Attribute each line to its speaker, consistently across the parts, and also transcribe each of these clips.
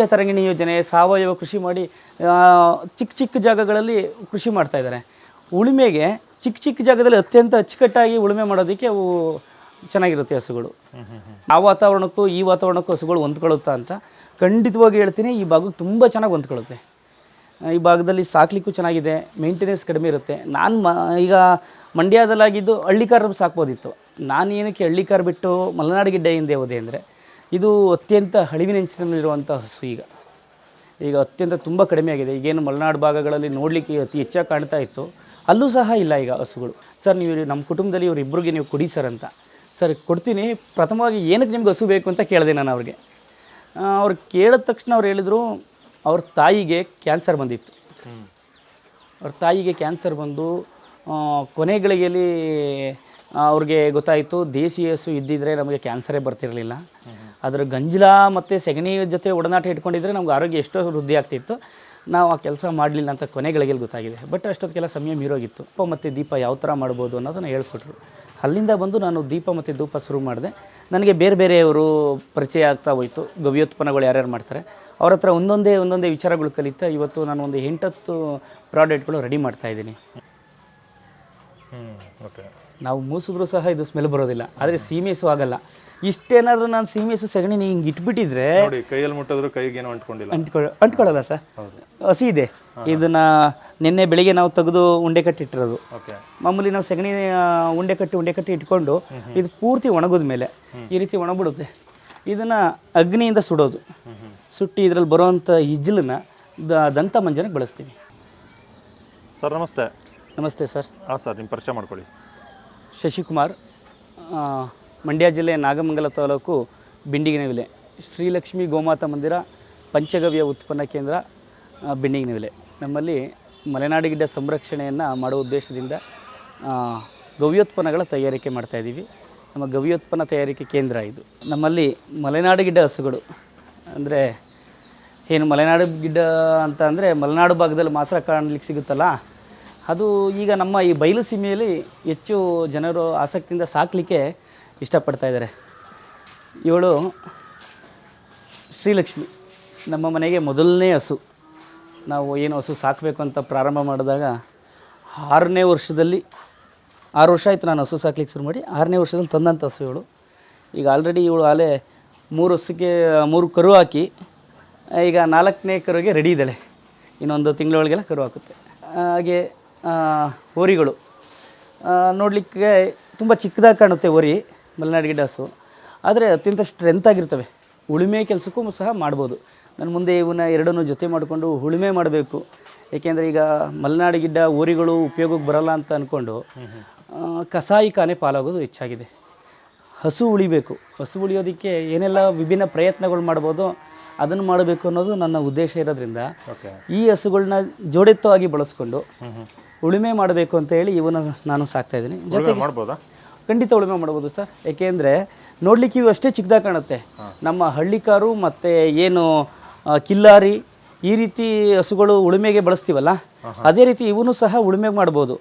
Speaker 1: ತರಂಗಿಣಿ ಯೋಜನೆ ಸಾವಯವ ಕೃಷಿ ಮಾಡಿ ಚಿಕ್ಕ ಚಿಕ್ಕ ಜಾಗಗಳಲ್ಲಿ ಕೃಷಿ ಮಾಡ್ತಾ ಇದ್ದಾರೆ. ಉಳುಮೆಗೆ ಚಿಕ್ಕ ಚಿಕ್ಕ ಜಾಗದಲ್ಲಿ ಅತ್ಯಂತ ಅಚ್ಚುಕಟ್ಟಾಗಿ ಉಳುಮೆ ಮಾಡೋದಕ್ಕೆ ಅವು ಚೆನ್ನಾಗಿರುತ್ತೆ ಹಸುಗಳು. ಆ ವಾತಾವರಣಕ್ಕೂ ಈ ವಾತಾವರಣಕ್ಕೂ ಹಸುಗಳು ಹೊಂದ್ಕೊಳ್ಳುತ್ತಾ ಅಂತ ಖಂಡಿತವಾಗಿ ಹೇಳ್ತೀನಿ. ಈ ಭಾಗಕ್ಕೆ ತುಂಬ ಚೆನ್ನಾಗಿ ಹೊಂದ್ಕೊಳ್ಳುತ್ತೆ. ಈ ಭಾಗದಲ್ಲಿ ಸಾಕ್ಲಿಕ್ಕೂ ಚೆನ್ನಾಗಿದೆ ಮೇಂಟೆನೆನ್ಸ್ ಕಡಿಮೆ ಇರುತ್ತೆ. ನಾನು ಮ, ಈಗ ಮಂಡ್ಯದಲ್ಲಾಗಿದ್ದು ಹಳ್ಳಿಕಾರ ಸಾಕ್ಬೋದಿತ್ತು. ನಾನು ಏನಕ್ಕೆ ಹಳ್ಳಿಕಾರ ಬಿಟ್ಟು ಮಲೆನಾಡು ಗಿಡ್ಡ ಹಿಂದೆ ಹೋದೆ ಅಂದರೆ ಇದು ಅತ್ಯಂತ ಹಳಿವಿನಂಚಿನಲ್ಲಿರುವಂಥ ಹಸು ಈಗ. ಈಗ ಅತ್ಯಂತ ತುಂಬ ಕಡಿಮೆ ಆಗಿದೆ. ಈಗೇನು ಮಲೆನಾಡು ಭಾಗಗಳಲ್ಲಿ ನೋಡಲಿಕ್ಕೆ ಅತಿ ಹೆಚ್ಚಾಗಿ ಕಾಣ್ತಾ ಇತ್ತು. ಅಲ್ಲೂ ಸಹ ಇಲ್ಲ ಈಗ ಹಸುಗಳು. ಸರ್, ನೀವು ನಮ್ಮ ಕುಟುಂಬದಲ್ಲಿ ಇವರಿಬ್ಬರಿಗೆ ನೀವು ಕೊಡಿ ಸರ್ ಅಂತ. ಸರ್, ಕೊಡ್ತೀನಿ. ಪ್ರಥಮವಾಗಿ ಏನಕ್ಕೆ ನಿಮ್ಗೆ ಹಸು ಬೇಕು ಅಂತ ಕೇಳಿದೆ ನಾನು ಅವ್ರಿಗೆ. ಅವ್ರು ಕೇಳಿದ ತಕ್ಷಣ ಅವ್ರು ಹೇಳಿದರು, ಅವ್ರ ತಾಯಿಗೆ ಕ್ಯಾನ್ಸರ್ ಬಂದಿತ್ತು. ಅವ್ರ ತಾಯಿಗೆ ಕ್ಯಾನ್ಸರ್ ಬಂದು ಕೊನೆಗಳಿಗೆಯಲ್ಲಿ ಕೊನೆ ಗಳಿಗೆಯಲ್ಲಿ ಅವ್ರಿಗೆ ಗೊತ್ತಾಯಿತು, ದೇಸಿ ಹಸು ಇದ್ದಿದ್ರೆ ನಮಗೆ ಕ್ಯಾನ್ಸರೇ ಬರ್ತಿರಲಿಲ್ಲ. ಅದರ ಗಂಜಲ ಮತ್ತು ಸೆಗಣಿ ಜೊತೆ ಒಡನಾಟ ಇಟ್ಕೊಂಡಿದ್ರೆ ನಮ್ಗೆ ಆರೋಗ್ಯ ಎಷ್ಟೋ ವೃದ್ಧಿ ಆಗ್ತಿತ್ತು. ನಾವು ಆ ಕೆಲಸ ಮಾಡಲಿಲ್ಲ ಅಂತ ಕೊನೆಗಳಿಗೆಲ್ಲಿ ಗೊತ್ತಾಗಿದೆ. ಬಟ್ ಅಷ್ಟೊತ್ತಿಗೆಲ್ಲ ಸಮಯ ಮೀರೋಗಿತ್ತು. ದೀಪ ಮತ್ತು ದೀಪ ಯಾವ ಥರ ಮಾಡ್ಬೋದು ಅನ್ನೋದನ್ನು ಹೇಳ್ಕೊಟ್ರು. ಅಲ್ಲಿಂದ ಬಂದು ನಾನು ದೀಪ ಮತ್ತು ಧೂಪ ಶುರು ಮಾಡಿದೆ. ನನಗೆ ಬೇರೆ ಬೇರೆಯವರು ಪರಿಚಯ ಆಗ್ತಾ ಹೋಯಿತು. ಗವ್ಯೋತ್ಪನ್ನಗಳು ಯಾರ್ಯಾರು ಮಾಡ್ತಾರೆ. ಅವ್ರ ಹತ್ರ ಒಂದೊಂದೇ ಒಂದೊಂದೇ ವಿಚಾರಗಳು ಕಲಿತಾ ಇವತ್ತು ನಾನು ಒಂದು ಎಂಟತ್ತು ಪ್ರಾಡಕ್ಟ್ಗಳು ರೆಡಿ ಮಾಡ್ತಾ ಇದ್ದೀನಿ.
Speaker 2: ಹ್ಞೂ ಓಕೆ
Speaker 1: ನಾವು ಮೂಸಿದ್ರೂ ಸಹ ಇದು ಸ್ಮೆಲ್ ಬರೋದಿಲ್ಲ. ಆದರೆ ಸೀಮೆಸು ಆಗಲ್ಲ. ಇಷ್ಟೇನಾದರೂ ನಾನು ಸೀಮೆಸು ಸಗಣಿ ಹಿಂಗೆ ಇಟ್ಬಿಟ್ಟಿದ್ರೆ
Speaker 2: ನೋಡಿ ಕೈಯಲ್ಲಿ ಮುಟ್ಟಿದ್ರು ಕೈಗೇನು ಅಂಟ್ಕೊಂಡಿಲ್ಲ.
Speaker 1: ಅಂಟ್ಕೊಳ್ಳ ಅಂಟ್ಕೊಳ್ಳಲ್ಲ ಸರ್? ಹಸಿ ಇದೆ. ಇದನ್ನ ನಿನ್ನೆ ಬೆಳಿಗ್ಗೆ ನಾವು ತೆಗೆದು ಉಂಡೆ ಕಟ್ಟಿಟ್ಟಿರೋದು
Speaker 2: ಓಕೆ.
Speaker 1: ಮಾಮೂಲಿ ನಾವು ಸೆಗಣಿ ಉಂಡೆ ಕಟ್ಟಿ ಉಂಡೆ ಕಟ್ಟಿ ಇಟ್ಕೊಂಡು ಇದು ಪೂರ್ತಿ ಒಣಗಿದ ಮೇಲೆ ಈ ರೀತಿ ಒಣಗ್ಬಿಡುತ್ತೆ. ಇದನ್ನ ಅಗ್ನಿಯಿಂದ ಸುಡೋದು. ಸುಟ್ಟಿ ಇದರಲ್ಲಿ ಬರುವಂಥ ಇಜ್ಲನ್ನ ದಂತ ಮಂಜನಕ್ಕೆ ಬಳಸ್ತೀವಿ.
Speaker 2: ಸರ್ ನಮಸ್ತೆ.
Speaker 1: ನಮಸ್ತೆ ಸರ್.
Speaker 2: ಹಾಂ ಸರ್ ನಿಮ್ಮ ಪರಿಚಯ ಮಾಡ್ಕೊಳ್ಳಿ.
Speaker 1: ಶಶಿಕುಮಾರ್ ಮಂಡ್ಯ ಜಿಲ್ಲೆ ನಾಗಮಂಗಲ ತಾಲೂಕು ಬಿಂಡಿಗಿನವಿಲೆ. ಶ್ರೀಲಕ್ಷ್ಮಿ ಗೋಮಾತಾ ಮಂದಿರ, ಪಂಚಗವ್ಯ ಉತ್ಪನ್ನ ಕೇಂದ್ರ ಬಿಂಡಿಗಿನವಿಲೆ. ನಮ್ಮಲ್ಲಿ ಮಲೆನಾಡು ಗಿಡ್ಡ ಸಂರಕ್ಷಣೆಯನ್ನು ಮಾಡುವ ಉದ್ದೇಶದಿಂದ ಗವ್ಯೋತ್ಪನ್ನಗಳ ತಯಾರಿಕೆ ಮಾಡ್ತಾಯಿದ್ದೀವಿ ನಮ್ಮ ಗವ್ಯೋತ್ಪನ್ನ ತಯಾರಿಕೆ ಕೇಂದ್ರ ಇದು. ನಮ್ಮಲ್ಲಿ ಮಲೆನಾಡು ಗಿಡ್ಡ ಹಸುಗಳು, ಅಂದರೆ ಏನು ಮಲೆನಾಡು ಗಿಡ್ಡ ಅಂತ ಅಂದರೆ ಮಲೆನಾಡು ಭಾಗದಲ್ಲಿ ಮಾತ್ರ ಕಾಣಲಿಕ್ಕೆ ಸಿಗುತ್ತಲ್ಲ ಅದು ಈಗ ನಮ್ಮ ಈ ಬಯಲು ಸೀಮೆಯಲ್ಲಿ ಹೆಚ್ಚು ಜನರು ಆಸಕ್ತಿಯಿಂದ ಸಾಕಲಿಕ್ಕೆ ಇಷ್ಟಪಡ್ತಾ ಇದ್ದಾರೆ. ಇವಳು ಶ್ರೀಲಕ್ಷ್ಮಿ. ನಮ್ಮ ಮನೆಗೆ ಮೊದಲನೇ ಹಸು. ನಾವು ಏನು ಹಸು ಸಾಕಬೇಕು ಅಂತ ಪ್ರಾರಂಭ ಮಾಡಿದಾಗ ಆರನೇ ವರ್ಷದಲ್ಲಿ, ಆರು ವರ್ಷ ಆಯಿತು ನಾನು ಹಸು ಸಾಕ್ಲಿಕ್ಕೆ ಶುರು ಮಾಡಿ, ಆರನೇ ವರ್ಷದಲ್ಲಿ ತಂದಂಥ ಹಸು ಇವಳು. ಈಗ ಆಲ್ರೆಡಿ ಇವಳು ಆಲೆ ಮೂರು ಹಸುಗೆ, ಮೂರು ಕರು ಹಾಕಿ, ಈಗ ನಾಲ್ಕನೇ ಕರುಗೆ ರೆಡಿ ಇದ್ದಾಳೆ. ಇನ್ನೊಂದು ತಿಂಗಳೊಳಗೆಲ್ಲ ಕರು ಹಾಕುತ್ತೆ. ಹಾಗೆ ಹೋರಿಗಳು. ನೋಡಲಿಕ್ಕೆ ತುಂಬ ಚಿಕ್ಕದಾಗಿ ಕಾಣುತ್ತೆ ಹೋರಿ ಮಲೆನಾಡು ಗಿಡ್ಡ ಹಸು ಆದರೆ ಅತ್ಯಂತ ಸ್ಟ್ರೆಂತ್ ಆಗಿರ್ತವೆ. ಉಳುಮೆ ಕೆಲಸಕ್ಕೂ ಸಹ ಮಾಡ್ಬೋದು. ನಾನು ಮುಂದೆ ಇವನ್ನ ಎರಡನ್ನೂ ಜೊತೆ ಮಾಡಿಕೊಂಡು ಉಳುಮೆ ಮಾಡಬೇಕು. ಏಕೆಂದರೆ ಈಗ ಮಲೆನಾಡು ಗಿಡ್ಡ ಹೋರಿಗಳು ಉಪಯೋಗಕ್ಕೆ ಬರಲ್ಲ ಅಂತ ಅಂದ್ಕೊಂಡು ಕಸಾಯಿ ಕಸಾಯಿಖಾನೆ ಪಾಲಾಗೋದು ಹೆಚ್ಚಾಗಿದೆ. ಹಸು ಉಳಿಬೇಕು. ಹಸು ಉಳಿಯೋದಕ್ಕೆ ಏನೆಲ್ಲ ವಿಭಿನ್ನ ಪ್ರಯತ್ನಗಳು ಮಾಡ್ಬೋದು ಅದನ್ನು ಮಾಡಬೇಕು ಅನ್ನೋದು ನನ್ನ ಉದ್ದೇಶ ಇರೋದ್ರಿಂದ ಈ ಹಸುಗಳನ್ನ ಜೋಡೆತ್ತವಾಗಿ ಬಳಸ್ಕೊಂಡು ಉಳುಮೆ ಮಾಡಬೇಕು ಅಂತ ಹೇಳಿ ಇವನ್ನ ನಾನು ಸಾಕ್ತಾ ಇದ್ದೀನಿ. ಜೊತೆಗೆ
Speaker 2: ಮಾಡ್ಬೋದಾ?
Speaker 1: ಖಂಡಿತ ಉಳುಮೆ ಮಾಡ್ಬೋದು ಸರ್. ಏಕೆಂದರೆ ನೋಡ್ಲಿಕ್ಕೆ ಇವು ಅಷ್ಟೇ ಚಿಕ್ಕದಾಗಿ ಕಾಣುತ್ತೆ. ನಮ್ಮ ಹಳ್ಳಿಕಾರು ಮತ್ತು ಏನು ಕಿಲ್ಲಾರಿ ಈ ರೀತಿ ಹಸುಗಳು ಉಳುಮೆಗೆ ಬಳಸ್ತೀವಲ್ಲ ಅದೇ ರೀತಿ ಇವನು ಸಹ ಉಳುಮೆ ಮಾಡ್ಬೋದು.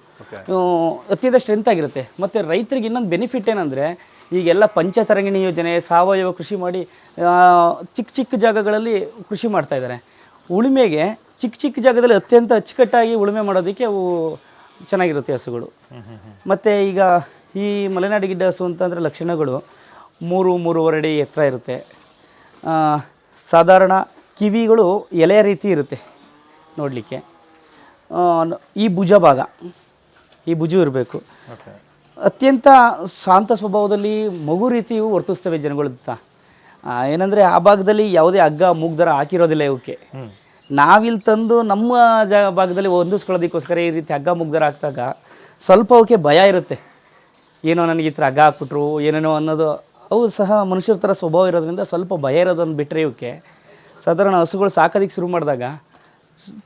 Speaker 1: ಅತ್ಯಂತ ಸ್ಟ್ರೆಂತ್ ಆಗಿರುತ್ತೆ. ಮತ್ತು ರೈತರಿಗೆ ಇನ್ನೊಂದು ಬೆನಿಫಿಟ್ ಏನಂದರೆ ಈಗೆಲ್ಲ ಪಂಚತರಂಗಿಣಿ ಯೋಜನೆ ಸಾವಯವ ಕೃಷಿ ಮಾಡಿ ಚಿಕ್ಕ ಚಿಕ್ಕ ಜಾಗಗಳಲ್ಲಿ ಕೃಷಿ ಮಾಡ್ತಾ ಇದ್ದಾರೆ. ಉಳುಮೆಗೆ ಚಿಕ್ಕ ಚಿಕ್ಕ ಜಾಗದಲ್ಲಿ ಅತ್ಯಂತ ಅಚ್ಚುಕಟ್ಟಾಗಿ ಉಳುಮೆ ಮಾಡೋದಕ್ಕೆ ಅವು ಚೆನ್ನಾಗಿರುತ್ತೆ ಹಸುಗಳು. ಮತ್ತು ಈಗ ಈ ಮಲೆನಾಡು ಗಿಡ್ಡ ಹಸು ಅಂತಂದರೆ ಲಕ್ಷಣಗಳು. ಮೂರು ಮೂರುವರೆ ಅಡಿ ಎತ್ತರ ಇರುತ್ತೆ. ಸಾಧಾರಣ ಕಿವಿಗಳು ಎಲೆಯ ರೀತಿ ಇರುತ್ತೆ ನೋಡಲಿಕ್ಕೆ. ಈ ಭುಜ ಭಾಗ ಈ ಭುಜು ಇರಬೇಕು. ಅತ್ಯಂತ ಶಾಂತ ಸ್ವಭಾವದಲ್ಲಿ ಮಗು ರೀತಿಯು ವರ್ತಿಸ್ತವೆ ಜನಗಳು ಏನಂದರೆ ಆ ಭಾಗದಲ್ಲಿ ಯಾವುದೇ ಹಗ್ಗ ಮೂಗ್ದರ ಹಾಕಿರೋದಿಲ್ಲ ಇವಕ್ಕೆ. ನಾವಿಲ್ಲಿ ತಂದು ನಮ್ಮ ಜ ಭಾಗದಲ್ಲಿ ಹೊಂದಿಸ್ಕೊಳ್ಳೋದಕ್ಕೋಸ್ಕರ ಈ ರೀತಿ ಹಗ್ಗ ಮುಗ್ದರಾಗ್ತಾಗ ಸ್ವಲ್ಪ ಅವಕ್ಕೆ ಭಯ ಇರುತ್ತೆ. ಏನೋ ನನಗೆ ಈ ಥರ ಹಗ್ಗ ಹಾಕ್ಬಿಟ್ರು, ಏನೇನೋ ಅನ್ನೋದು. ಅವು ಸಹ ಮನುಷ್ಯರ ಥರ ಸ್ವಭಾವ ಇರೋದ್ರಿಂದ ಸ್ವಲ್ಪ ಭಯ ಇರೋದನ್ನು ಬಿಟ್ಟರೆ ಇವಕ್ಕೆ ಸಾಧಾರಣ ಹಸುಗಳು ಸಾಕೋದಕ್ಕೆ ಶುರು ಮಾಡಿದಾಗ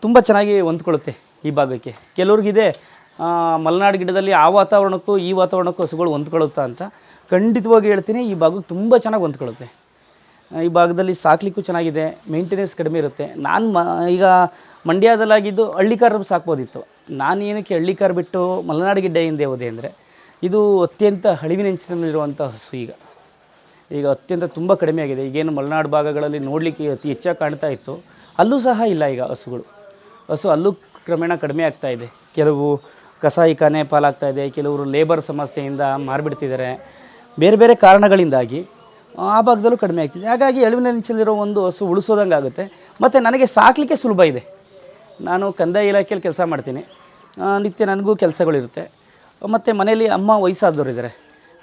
Speaker 1: ತುಂಬ ಚೆನ್ನಾಗಿ ಹೊಂದ್ಕೊಳ್ಳುತ್ತೆ ಈ ಭಾಗಕ್ಕೆ. ಕೆಲವ್ರಿಗಿದೆ ಮಲೆನಾಡು ಗಿಡದಲ್ಲಿ ಆ ವಾತಾವರಣಕ್ಕೂ ಈ ವಾತಾವರಣಕ್ಕೂ ಹಸುಗಳು ಹೊಂದ್ಕೊಳ್ಳುತ್ತಾ ಅಂತ ಖಂಡಿತವಾಗಿ ಹೇಳ್ತೀನಿ. ಈ ಭಾಗಕ್ಕೆ ತುಂಬ ಚೆನ್ನಾಗಿ ಹೊಂದ್ಕೊಳ್ಳುತ್ತೆ. ಈ ಭಾಗದಲ್ಲಿ ಸಾಕ್ಲಿಕ್ಕೂ ಚೆನ್ನಾಗಿದೆ ಮೇಂಟೆನೆನ್ಸ್ ಕಡಿಮೆ ಇರುತ್ತೆ. ನಾನು ಮ, ಈಗ ಮಂಡ್ಯದಲ್ಲಾಗಿದ್ದು ಹಳ್ಳಿಕಾರ ಸಾಕ್ಬೋದಿತ್ತು. ನಾನು ಏನಕ್ಕೆ ಹಳ್ಳಿಕಾರ ಬಿಟ್ಟು ಮಲೆನಾಡು ಗಿಡ್ಡ ಹಿಂದೆ ಹೋದೆ ಅಂದರೆ, ಇದು ಅತ್ಯಂತ ಹಳಿವಿನಂಚಿನಲ್ಲಿರುವಂಥ ಹಸು ಈಗ. ಈಗ ಅತ್ಯಂತ ತುಂಬ ಕಡಿಮೆ ಆಗಿದೆ. ಈಗೇನು ಮಲೆನಾಡು ಭಾಗಗಳಲ್ಲಿ ನೋಡಲಿಕ್ಕೆ ಅತಿ ಹೆಚ್ಚಾಗಿ ಕಾಣ್ತಾ ಇತ್ತು. ಅಲ್ಲೂ ಸಹ ಇಲ್ಲ ಈಗ ಹಸುಗಳು. ಹಸು ಅಲ್ಲೂ ಕ್ರಮೇಣ ಕಡಿಮೆ ಆಗ್ತಾ ಇದೆ. ಕೆಲವು ಕಸಾಯಿಖಾನೆ ಪಾಲಾಗ್ತಾ ಇದೆ, ಕೆಲವರು ಲೇಬರ್ ಸಮಸ್ಯೆಯಿಂದ ಮಾರಿಬಿಡ್ತಿದ್ದಾರೆ. ಬೇರೆ ಬೇರೆ ಕಾರಣಗಳಿಂದಾಗಿ ಆ ಭಾಗದಲ್ಲೂ ಕಡಿಮೆ ಆಗ್ತಿದೆ. ಹಾಗಾಗಿ ಎಳವಿನಂಚಲ್ಲಿರೋ ಒಂದು ಹಸು ಉಳಿಸೋದಂಗೆ ಆಗುತ್ತೆ. ಮತ್ತು ನನಗೆ ಸಾಕಲಿಕ್ಕೆ ಸುಲಭ ಇದೆ. ನಾನು ಕಂದಾಯ ಇಲಾಖೆಯಲ್ಲಿ ಕೆಲಸ ಮಾಡ್ತೀನಿ. ನಿತ್ಯ ನನಗೂ ಕೆಲಸಗಳಿರುತ್ತೆ. ಮತ್ತು ಮನೆಯಲ್ಲಿ ಅಮ್ಮ ವಯಸ್ಸಾದವರು ಇದ್ದಾರೆ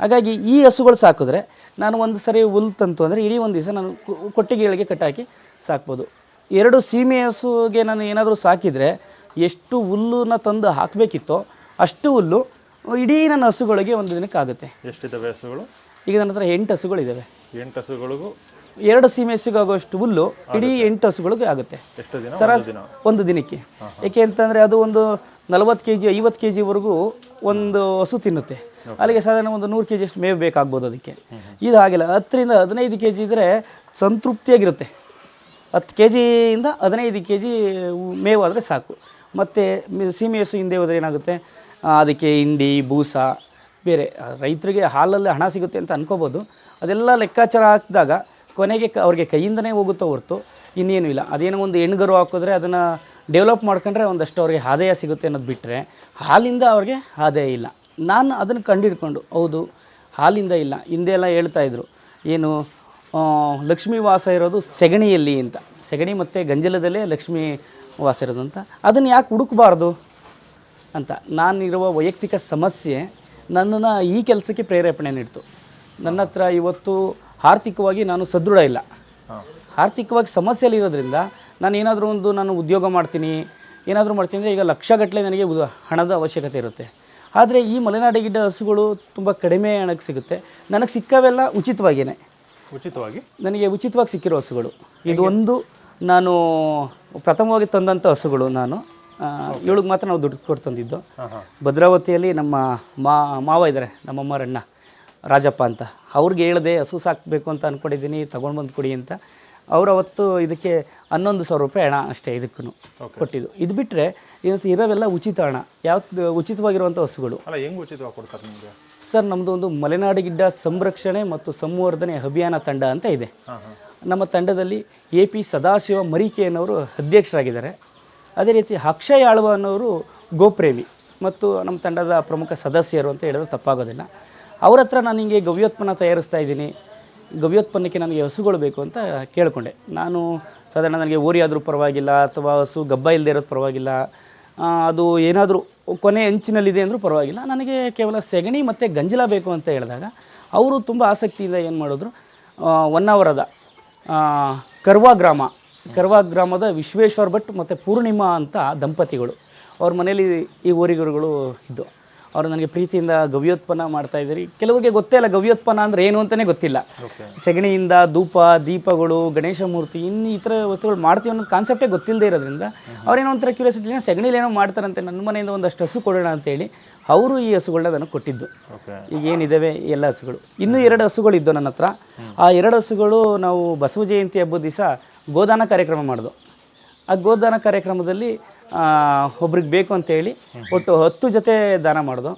Speaker 1: ಹಾಗಾಗಿ ಈ ಹಸುಗಳು ಸಾಕಿದ್ರೆ ನಾನು ಒಂದು ಸರಿ ಹುಲ್ ತಂತು ಅಂದರೆ ಇಡೀ ಒಂದು ದಿವಸ ನಾನು ಕೊಟ್ಟಿಗೆಗಳಿಗೆ ಕಟ್ಟಾಕಿ ಸಾಕ್ಬೋದು. ಎರಡು ಸೀಮೆ ಹಸುಗೆ ನಾನು ಏನಾದರೂ ಸಾಕಿದರೆ ಎಷ್ಟು ಹುಲ್ಲನ್ನ ತಂದು ಹಾಕಬೇಕಿತ್ತೋ ಅಷ್ಟು ಹುಲ್ಲು ಇಡೀ ನನ್ನ ಹಸುಗಳಿಗೆ ಒಂದು ದಿನಕ್ಕೆ ಆಗುತ್ತೆ
Speaker 2: ಎಷ್ಟಿದ್ದಾವೆ ಹಸುಗಳು?
Speaker 1: ಈಗ ನನ್ನ ಹತ್ರ ಎಂಟು ಹಸುಗಳಿದ್ದಾವೆ
Speaker 2: ಎಂಟು ಹಸುಗಳಿಗೂ
Speaker 1: ಎರಡು ಸೀಮೆ ಸಿಗೋಷ್ಟು ಹುಲ್ಲು ಇಡೀ ಎಂಟು ಹಸುಗಳಿಗೆ ಆಗುತ್ತೆ.
Speaker 2: ಎಷ್ಟು ದಿನ?
Speaker 1: ಸರಾಸ ಒಂದು ದಿನಕ್ಕೆ. ಏಕೆ ಅಂತಂದರೆ ಅದು ಒಂದು ನಲವತ್ತು ಕೆ ಜಿ ಐವತ್ತು ಕೆ ಜಿವರೆಗೂ ಒಂದು ಹಸು ತಿನ್ನುತ್ತೆ. ಅಲ್ಲಿಗೆ ಸಾಧಾರಣ ಒಂದು ನೂರು ಕೆ ಜಿಯಷ್ಟು ಮೇವು ಬೇಕಾಗ್ಬೋದು ಅದಕ್ಕೆ. ಇದು ಹಾಗೆಲ್ಲ. ಹತ್ತರಿಂದ ಹದಿನೈದು ಕೆ ಜಿ ಇದ್ದರೆ ಸಂತೃಪ್ತಿಯಾಗಿರುತ್ತೆ. ಹತ್ತು ಕೆ ಜಿಯಿಂದ ಹದಿನೈದು ಕೆ ಜಿ ಮೇವು ಆದರೆ ಸಾಕು. ಮತ್ತು ಸೀಮೆ ಹಸು ಹಿಂದೆ ಹೋದರೆ ಏನಾಗುತ್ತೆ? ಅದಕ್ಕೆ ಹಿಂಡಿ ಬೂಸ ಬೇರೆ ರೈತರಿಗೆ ಹಾಲಲ್ಲಿ ಹಣ ಸಿಗುತ್ತೆ ಅಂತ ಅನ್ಕೋಬೋದು. ಅದೆಲ್ಲ ಲೆಕ್ಕಾಚಾರ ಹಾಕಿದಾಗ ಕೊನೆಗೆ ಕ ಅವ್ರಿಗೆ ಕೈಯಿಂದನೇ ಹೋಗುತ್ತೋ ಹೊರತು ಇನ್ನೇನು ಇಲ್ಲ. ಅದೇನೋ ಒಂದು ಹೆಣ್ಗರು ಹಾಕಿದ್ರೆ ಅದನ್ನು ಡೆವಲಪ್ ಮಾಡ್ಕೊಂಡ್ರೆ ಒಂದಷ್ಟು ಅವ್ರಿಗೆ ಆದಾಯ ಸಿಗುತ್ತೆ ಅನ್ನೋದು ಬಿಟ್ಟರೆ ಹಾಲಿಂದ ಅವ್ರಿಗೆ ಆದಾಯ ಇಲ್ಲ. ನಾನು ಅದನ್ನು ಕಂಡಿಡ್ಕೊಂಡು, ಹೌದು, ಹಾಲಿಂದ ಇಲ್ಲ. ಹಿಂದೆ ಎಲ್ಲ ಹೇಳ್ತಾ ಇದ್ರು, ಏನು ಲಕ್ಷ್ಮೀ ವಾಸ ಇರೋದು ಸೆಗಣಿಯಲ್ಲಿ ಅಂತ. ಸೆಗಣಿ ಮತ್ತು ಗಂಜಲದಲ್ಲೇ ಲಕ್ಷ್ಮೀ ವಾಸ ಇರೋದು ಅಂತ. ಅದನ್ನು ಯಾಕೆ ಹುಡುಕಬಾರ್ದು ಅಂತ. ನಾನಿರುವ ವೈಯಕ್ತಿಕ ಸಮಸ್ಯೆ ನನ್ನನ್ನು ಈ ಕೆಲಸಕ್ಕೆ ಪ್ರೇರೇಪಣೆ ನೀಡ್ತು. ನನ್ನ ಹತ್ರ ಇವತ್ತು ಆರ್ಥಿಕವಾಗಿ ನಾನು ಸದೃಢ ಇಲ್ಲ. ಆರ್ಥಿಕವಾಗಿ ಸಮಸ್ಯೆಯಲ್ಲಿ ಇರೋದ್ರಿಂದ ನಾನು ಏನಾದರೂ ಒಂದು ನಾನು ಉದ್ಯೋಗ ಮಾಡ್ತೀನಿ ಏನಾದರೂ ಮಾಡ್ತೀನಿ ಅಂದರೆ ಈಗ ಲಕ್ಷಗಟ್ಟಲೆ ನನಗೆ ಹಣದ ಅವಶ್ಯಕತೆ ಇರುತ್ತೆ. ಆದರೆ ಈ ಮಲೆನಾಡು ಗಿಡ್ಡ ಹಸುಗಳು ತುಂಬ ಕಡಿಮೆ ಹಣಕ್ಕೆ ಸಿಗುತ್ತೆ. ನನಗೆ ಸಿಕ್ಕವೆಲ್ಲ ಉಚಿತವಾಗಿಯೇ.
Speaker 2: ಉಚಿತವಾಗಿ?
Speaker 1: ನನಗೆ ಉಚಿತವಾಗಿ ಸಿಕ್ಕಿರೋ ಹಸುಗಳು. ಇದೊಂದು ನಾನು ಪ್ರಥಮವಾಗಿ ತಂದಂಥ ಹಸುಗಳು ನಾನು. ಇವಳಿಗೆ ಮಾತ್ರ ನಾವು ದುಡ್ಡು ಕೊಟ್ಟು ತಂದಿದ್ದು. ಭದ್ರಾವತಿಯಲ್ಲಿ ನಮ್ಮ ಮಾ ಮಾವ ಇದ್ದಾರೆ ನಮ್ಮಮ್ಮರಣ್ಣ ರಾಜಪ್ಪ ಅಂತ. ಅವ್ರಿಗೆ ಹೇಳಿದೆ ಹಸು ಸಾಕಬೇಕು ಅಂತ ಅಂದ್ಕೊಂಡಿದ್ದೀನಿ ತೊಗೊಂಡು ಬಂದು ಕೊಡಿ ಅಂತ. ಅವ್ರು ಅವತ್ತು ಇದಕ್ಕೆ ಹನ್ನೊಂದು ಸಾವಿರ ರೂಪಾಯಿ ಹಣ ಅಷ್ಟೇ ಇದಕ್ಕೂ ಕೊಟ್ಟಿದ್ದು. ಇದು ಬಿಟ್ಟರೆ ಇವತ್ತು ಇರೋವೆಲ್ಲ ಉಚಿತ ಹಣ. ಯಾವ್ದು ಉಚಿತವಾಗಿರುವಂಥ ಹಸುಗಳು
Speaker 2: ಅಲ್ಲ ಹೆಂಗೆ ಉಚಿತವಾಗಿ ಕೊಡ್ತಾರೆ ನಿಮಗೆ?
Speaker 1: ಸರ್ ನಮ್ಮದು ಒಂದು ಮಲೆನಾಡು ಗಿಡ್ಡ ಸಂರಕ್ಷಣೆ ಮತ್ತು ಸಂವರ್ಧನೆ ಅಭಿಯಾನ ತಂಡ ಅಂತ ಇದೆ. ನಮ್ಮ ತಂಡದಲ್ಲಿ ಎ ಪಿ ಸದಾಶಿವ ಮರಿಕೆಯನ್ನವರು ಅಧ್ಯಕ್ಷರಾಗಿದ್ದಾರೆ. ಅದೇ ರೀತಿ ಅಕ್ಷಯ್ ಆಳ್ವ ಅನ್ನೋರು ಗೋಪ್ರೇಮಿ ಮತ್ತು ನಮ್ಮ ತಂಡದ ಪ್ರಮುಖ ಸದಸ್ಯರು ಅಂತ ಹೇಳಿದ್ರೆ ತಪ್ಪಾಗೋದಿಲ್ಲ. ಅವ್ರ ಹತ್ರ ನಾನು ಹಿಂಗೆ ಗವ್ಯೋತ್ಪನ್ನ ತಯಾರಿಸ್ತಾ ಇದ್ದೀನಿ. ಗವ್ಯೋತ್ಪನ್ನಕ್ಕೆ ನನಗೆ ಹಸುಗಳು ಬೇಕು ಅಂತ ಕೇಳಿಕೊಂಡೆ. ನಾನು ಸಾಧಾರಣ ನನಗೆ ಓರಿ ಆದರೂ ಪರವಾಗಿಲ್ಲ ಅಥವಾ ಹಸು ಗಬ್ಬ ಇಲ್ಲದೆ ಇರೋದು ಪರವಾಗಿಲ್ಲ. ಅದು ಏನಾದರೂ ಕೊನೆ ಹೆಂಚಿನಲ್ಲಿದೆ ಅಂದರೂ ಪರವಾಗಿಲ್ಲ. ನನಗೆ ಕೇವಲ ಸೆಗಣಿ ಮತ್ತು ಗಂಜಲ ಬೇಕು ಅಂತ ಹೇಳಿದಾಗ ಅವರು ತುಂಬ ಆಸಕ್ತಿಯಿಂದ ಏನು ಮಾಡಿದ್ರು ಆ, ಕರ್ವಾ ಗ್ರಾಮ ಕರ್ವಾ ಗ್ರಾಮದ ವಿಶ್ವೇಶ್ವರ ಭಟ್ ಮತ್ತು ಪೂರ್ಣಿಮಾ ಅಂತ ದಂಪತಿಗಳು. ಅವ್ರ ಮನೇಲಿ ಈ ಓರಿಗರುಗಳು ಇದ್ದು. ಅವರು ನನಗೆ ಪ್ರೀತಿಯಿಂದ ಗವ್ಯೋತ್ಪನ್ನ ಮಾಡ್ತಾ ಇದ್ದೀರಿ. ಕೆಲವರಿಗೆ ಗೊತ್ತೇ ಇಲ್ಲ ಗವ್ಯೋತ್ಪನ್ನ ಅಂದರೆ ಏನು ಅಂತಲೇ ಗೊತ್ತಿಲ್ಲ. ಸೆಗಣಿಯಿಂದ ಧೂಪ ದೀಪಗಳು ಗಣೇಶ ಮೂರ್ತಿ ಇನ್ನು ಇತರ ವಸ್ತುಗಳು ಮಾಡ್ತೀವಿ ಅನ್ನೋದು ಕಾನ್ಸೆಪ್ಟೇ ಗೊತ್ತಿಲ್ಲದೆ ಇರೋದ್ರಿಂದ ಅವ್ರೇನೋ ಒಂಥರ ಕ್ಯೂರಿಯಾಸಿಟಿ ಸೆಗಣಿಲಿ ಏನೋ ಮಾಡ್ತಾರಂತೆ ನನ್ನ ಮನೆಯಿಂದ ಒಂದಷ್ಟು ಹಸು ಕೊಡೋಣ ಅಂತೇಳಿ ಅವರು ಈ ಹಸುಗಳನ್ನ ನನಗೆ ಕೊಟ್ಟಿದ್ದು. ಈಗ ಏನಿದ್ದಾವೆ ಎಲ್ಲ ಹಸುಗಳು. ಇನ್ನೂ ಎರಡು ಹಸುಗಳು ಇದ್ದವು ನನ್ನ ಹತ್ರ. ಆ ಎರಡು ಹಸುಗಳು ನಾವು ಬಸವ ಜಯಂತಿ ಹಬ್ಬದ ದಿವಸ ಗೋದಾನ ಕಾರ್ಯಕ್ರಮ ಮಾಡಿದ್ವು. ಆ ಗೋದಾನ ಕಾರ್ಯಕ್ರಮದಲ್ಲಿ ಒಬ್ರಿಗೆ ಬೇಕು ಅಂತೇಳಿ ಒಟ್ಟು ಹತ್ತು ಜೊತೆ ದಾನ ಮಾಡಿದ್ವು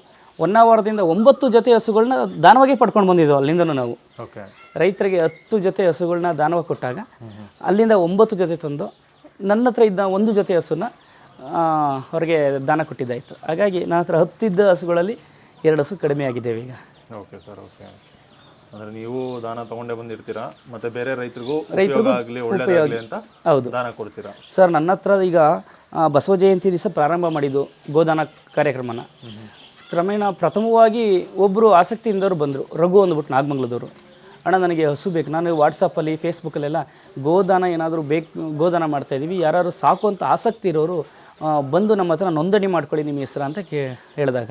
Speaker 1: ಅವರ್ದಿಂದ ಒಂಬತ್ತು ಜೊತೆ ಹಸುಗಳನ್ನ ದಾನವಾಗಿ ಪಡ್ಕೊಂಡು ಬಂದಿದ್ದೆವು ಅಲ್ಲಿಂದನೂ ನಾವು.
Speaker 2: ಓಕೆ.
Speaker 1: ರೈತರಿಗೆ ಹತ್ತು ಜೊತೆ ಹಸುಗಳನ್ನ ದಾನವಾಗಿ ಕೊಟ್ಟಾಗ ಅಲ್ಲಿಂದ ಒಂಬತ್ತು ಜೊತೆ ತಂದು ನನ್ನ ಹತ್ರ ಇದ್ದ ಒಂದು ಜೊತೆ ಹಸುನ ಅವ್ರಿಗೆ ದಾನ ಕೊಟ್ಟಿದ್ದಾಯಿತು. ಹಾಗಾಗಿ ನನ್ನ ಹತ್ರ ಹತ್ತಿದ್ದ ಹಸುಗಳಲ್ಲಿ ಎರಡು ಹಸು ಕಡಿಮೆ ಆಗಿದ್ದೇವೆ ಈಗ.
Speaker 2: Okay sir okay. ಅಂದರೆ ನೀವು ದಾನ ತಗೊಂಡೇ ಬಂದಿರ್ತೀರಾ? ಮತ್ತೆ ಬೇರೆ ರೈತರಿಗೂ ರೈತರಿಗೂ ಆಗಲಿ ಒಳ್ಳೆಯದಾಗಲಿ ಅಂತ
Speaker 1: ಹೌದು.
Speaker 2: ದಾನ ಕೊಡ್ತೀರಾ?
Speaker 1: ಸರ್ ನನ್ನ ಹತ್ರ ಈಗ ಬಸವ ಜಯಂತಿ ದಿವಸ ಪ್ರಾರಂಭ ಮಾಡಿದ್ದು ಗೋದಾನ ಕಾರ್ಯಕ್ರಮನ. ಕ್ರಮೇಣ ಪ್ರಥಮವಾಗಿ ಒಬ್ಬರು ಆಸಕ್ತಿಯಿಂದವರು ಬಂದರು. ರಘು ಅಂದ್ಬಿಟ್ಟು ನಾಗಮಂಗ್ಲದವರು. ಅಣ್ಣ, ನನಗೆ ಹಸು ಬೇಕು. ನಾನು ವಾಟ್ಸಪ್ಪಲ್ಲಿ, ಫೇಸ್ಬುಕ್ಕಲ್ಲೆಲ್ಲ ಗೋದಾನ ಏನಾದರೂ ಬೇಕು, ಗೋದಾನ ಮಾಡ್ತಾಯಿದ್ದೀವಿ ಯಾರು ಅಂತ ಆಸಕ್ತಿ ಇರೋರು ಬಂದು ನಮ್ಮ ಹತ್ರ ನೋಂದಣಿ ಮಾಡ್ಕೊಳ್ಳಿ ನಿಮ್ಮ ಹೆಸರು ಅಂತ ಕೇ, ಹೇಳಿದಾಗ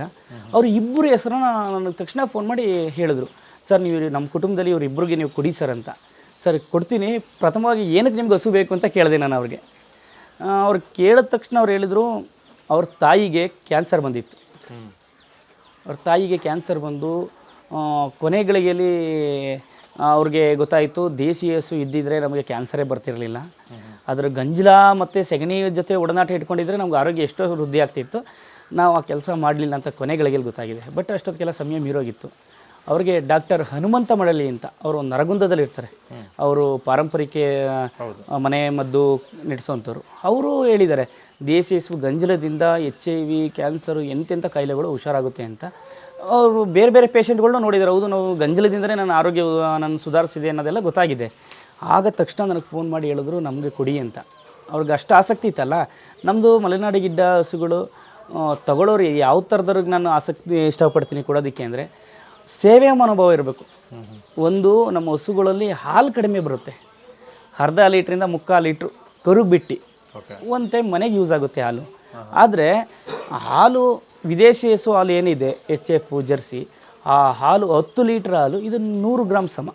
Speaker 1: ಅವರು ಇಬ್ಬರು ಹೆಸರನ್ನ ನನಗೆ ತಕ್ಷಣ ಫೋನ್ ಮಾಡಿ ಹೇಳಿದ್ರು. ಸರ್, ನೀವು ನಮ್ಮ ಕುಟುಂಬದಲ್ಲಿ ಇವ್ರು ಇಬ್ಬರಿಗೆ ನೀವು ಕೊಡಿ ಸರ್ ಅಂತ. ಸರ್, ಕೊಡ್ತೀನಿ. ಪ್ರಥಮವಾಗಿ ಏನಕ್ಕೆ ನಿಮ್ಗೆ ಹಸು ಬೇಕು ಅಂತ ಕೇಳಿದೆ ನಾನು ಅವ್ರಿಗೆ. ಅವ್ರು ಕೇಳಿದ ತಕ್ಷಣ ಅವ್ರು ಹೇಳಿದರು, ಅವ್ರ ತಾಯಿಗೆ ಕ್ಯಾನ್ಸರ್ ಬಂದಿತ್ತು. ಅವ್ರ ತಾಯಿಗೆ ಕ್ಯಾನ್ಸರ್ ಬಂದು ಕೊನೆಗಳಿಗೆಯಲ್ಲಿ ಕೊನೆ ಗಳಿಗೆಯಲ್ಲಿ ಅವ್ರಿಗೆ ಗೊತ್ತಾಯಿತು ದೇಸಿ ಹಸು ಇದ್ದಿದ್ರೆ ನಮಗೆ ಕ್ಯಾನ್ಸರೇ ಬರ್ತಿರಲಿಲ್ಲ. ಅದರ ಗಂಜಲ ಮತ್ತು ಸೆಗಣಿ ಜೊತೆ ಒಡನಾಟ ಇಟ್ಕೊಂಡಿದ್ರೆ ನಮ್ಗೆ ಆರೋಗ್ಯ ಎಷ್ಟೋ ವೃದ್ಧಿ ಆಗ್ತಿತ್ತು. ನಾವು ಆ ಕೆಲಸ ಮಾಡಲಿಲ್ಲ ಅಂತ ಕೊನೆಗಳಿಗೆಲ್ಲಿ ಗೊತ್ತಾಗಿದೆ. ಬಟ್ ಅಷ್ಟೊತ್ತಿಗೆಲ್ಲ ಸಮಯ ಮೀರೋಗಿತ್ತು. ಅವ್ರಿಗೆ ಡಾಕ್ಟರ್ ಹನುಮಂತ ಮಳಲಿ ಅಂತ ಅವರು ನರಗುಂದದಲ್ಲಿ ಇರ್ತಾರೆ. ಅವರು ಪಾರಂಪರಿಕ ಮನೆ ಮದ್ದು ನಡೆಸೋವಂಥವ್ರು ಅವರು ಹೇಳಿದ್ದಾರೆ ದೇಸಿ ಹಸು ಗಂಜಲದಿಂದ ಎಚ್ ಐ ವಿ ಕ್ಯಾನ್ಸರು ಎಂತೆಂಥ ಕಾಯಿಲೆಗಳು ಹುಷಾರಾಗುತ್ತೆ ಅಂತ. ಅವರು ಬೇರೆ ಬೇರೆ ಪೇಷೆಂಟ್ಗಳನ್ನ ನೋಡಿದ್ದಾರೆ ಹೌದು ನಾವು ಗಂಜಲದಿಂದಲೇ ನನ್ನ ಆರೋಗ್ಯ ನಾನು ಸುಧಾರಿಸಿದೆ ಅನ್ನೋದೆಲ್ಲ ಗೊತ್ತಾಗಿದೆ. ಆಗ ತಕ್ಷಣ ನನಗೆ ಫೋನ್ ಮಾಡಿ ಹೇಳಿದ್ರು ನಮಗೆ ಕೊಡಿ ಅಂತ. ಅವ್ರಿಗೆ ಅಷ್ಟು ಆಸಕ್ತಿ ಇತ್ತಲ್ಲ ನಮ್ಮದು ಮಲೆನಾಡಿಗಿಡ್ಡ ಹಸುಗಳು ಆ, ತಗೊಳ್ಳೋರು ಯಾವ ಥರದವ್ರಿಗೆ ನಾನು ಆಸಕ್ತಿ ಇಷ್ಟಪಡ್ತೀನಿ ಕೊಡೋದಕ್ಕೆ ಅಂದರೆ ಸೇವೆಯ ಮನೋಭಾವ ಇರಬೇಕು. ಒಂದು ನಮ್ಮ ಹಸುಗಳಲ್ಲಿ ಹಾಲು ಕಡಿಮೆ ಬರುತ್ತೆ. ಅರ್ಧ ಲೀಟ್ರಿಂದ ಮುಕ್ಕಾಲು ಲೀಟ್ರ್ ಕರು ಬಿಟ್ಟು. ಒಂದು ಟೈಮ್ ಮನೆಗೆ ಯೂಸ್ ಆಗುತ್ತೆ ಹಾಲು. ಆದರೆ ಹಾಲು ವಿದೇಶಿ ಹಸು ಹಾಲು ಏನಿದೆ ಎಚ್ ಎಫ್ ಜರ್ಸಿ ಆ ಹಾಲು ಹತ್ತು ಲೀಟ್ರ್ ಹಾಲು ಇದು ನೂರು ಗ್ರಾಮ್ ಸಮ.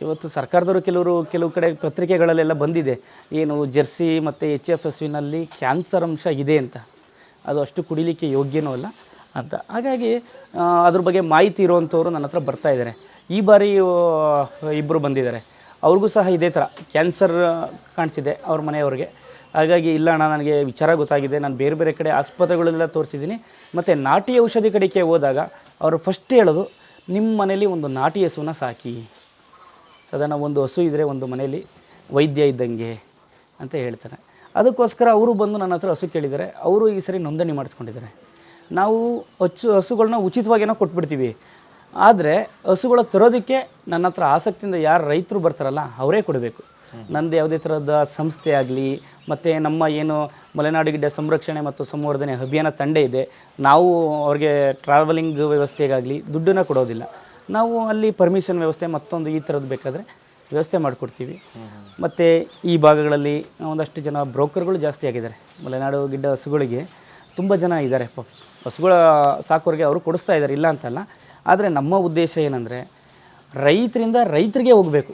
Speaker 1: ಇವತ್ತು ಸರ್ಕಾರದವರು ಕೆಲವರು ಕೆಲವು ಕಡೆ ಪತ್ರಿಕೆಗಳಲ್ಲೆಲ್ಲ ಬಂದಿದೆ. ಏನು ಜರ್ಸಿ ಮತ್ತು ಎಚ್ ಎಫ್ ಹಸುವಿನಲ್ಲಿ ಕ್ಯಾನ್ಸರ್ ಅಂಶ ಇದೆ ಅಂತ. ಅದು ಅಷ್ಟು ಕುಡಿಲಿಕ್ಕೆ ಯೋಗ್ಯನೂ ಅಲ್ಲ. ಅಂತ. ಹಾಗಾಗಿ ಅದ್ರ ಬಗ್ಗೆ ಮಾಹಿತಿ ಇರುವಂಥವ್ರು ನನ್ನ ಹತ್ರ ಬರ್ತಾ ಇದ್ದಾರೆ. ಈ ಬಾರಿ ಇಬ್ಬರು ಬಂದಿದ್ದಾರೆ. ಅವ್ರಿಗೂ ಸಹ ಇದೇ ಥರ ಕ್ಯಾನ್ಸರ್ ಕಾಣಿಸಿದೆ ಅವ್ರ ಮನೆಯವ್ರಿಗೆ. ಹಾಗಾಗಿ, ಇಲ್ಲ ಅಣ್ಣ, ನನಗೆ ವಿಚಾರ ಗೊತ್ತಾಗಿದೆ. ನಾನು ಬೇರೆ ಬೇರೆ ಕಡೆ ಆಸ್ಪತ್ರೆಗಳೆಲ್ಲ ತೋರಿಸಿದ್ದೀನಿ. ಮತ್ತು ನಾಟಿ ಔಷಧಿ ಕಡೆಗೆ ಹೋದಾಗ ಅವರು ಫಸ್ಟ್ ಹೇಳೋದು ನಿಮ್ಮ ಮನೇಲಿ ಒಂದು ನಾಟಿ ಹಸುವನ್ನ ಸಾಕಿ. ಸಾಧಾರಣ ಒಂದು ಹಸು ಇದ್ದರೆ ಒಂದು ಮನೆಯಲ್ಲಿ ವೈದ್ಯ ಇದ್ದಂಗೆ, ಅಂತ ಹೇಳ್ತಾರೆ. ಅದಕ್ಕೋಸ್ಕರ ಅವರು ಬಂದು ನನ್ನ ಹತ್ರ ಹಸು ಕೇಳಿದ್ದಾರೆ. ಅವರು ಈ ಸರಿ ನೋಂದಣಿ ಮಾಡಿಸ್ಕೊಂಡಿದ್ದಾರೆ. ನಾವು ಹಚ್ಚು ಹಸುಗಳನ್ನ ಉಚಿತವಾಗೇನೋ ಕೊಟ್ಬಿಡ್ತೀವಿ. ಆದರೆ ಹಸುಗಳ ತರೋದಕ್ಕೆ ನನ್ನ ಹತ್ರ ಆಸಕ್ತಿಯಿಂದ ಯಾರು ರೈತರು ಬರ್ತಾರಲ್ಲ, ಅವರೇ ಕೊಡಬೇಕು. ನಂದು ಯಾವುದೇ ಥರದ ಸಂಸ್ಥೆ ಆಗಲಿ, ಮತ್ತು ನಮ್ಮ ಏನು ಮಲೆನಾಡು ಗಿಡ್ಡ ಸಂರಕ್ಷಣೆ ಮತ್ತು ಸಂವರ್ಧನೆ ಅಭಿಯಾನ ತಂಡ ಇದೆ, ನಾವು ಅವ್ರಿಗೆ ಟ್ರಾವೆಲಿಂಗ್ ವ್ಯವಸ್ಥೆಗಾಗಲಿ ದುಡ್ಡನ್ನು ಕೊಡೋದಿಲ್ಲ. ನಾವು ಅಲ್ಲಿ ಪರ್ಮಿಷನ್ ವ್ಯವಸ್ಥೆ ಮತ್ತೊಂದು ಈ ಥರದ್ದು ಬೇಕಾದರೆ ವ್ಯವಸ್ಥೆ ಮಾಡಿಕೊಡ್ತೀವಿ. ಮತ್ತು ಈ ಭಾಗಗಳಲ್ಲಿ ಒಂದಷ್ಟು ಜನ ಬ್ರೋಕರ್ಗಳು ಜಾಸ್ತಿ ಆಗಿದ್ದಾರೆ. ಮಲೆನಾಡು ಗಿಡ್ಡ ಹಸುಗಳಿಗೆ ತುಂಬ ಜನ ಇದ್ದಾರೆ. ಪ, ಹಸುಗಳ ಸಾಕೋರಿಗೆ ಅವರು ಕೊಡಿಸ್ತಾ ಇದ್ದಾರೆ, ಇಲ್ಲ ಅಂತಲ್ಲ. ಆದರೆ ನಮ್ಮ ಉದ್ದೇಶ ಏನಂದರೆ, ರೈತರಿಂದ ರೈತರಿಗೆ ಹೋಗಬೇಕು.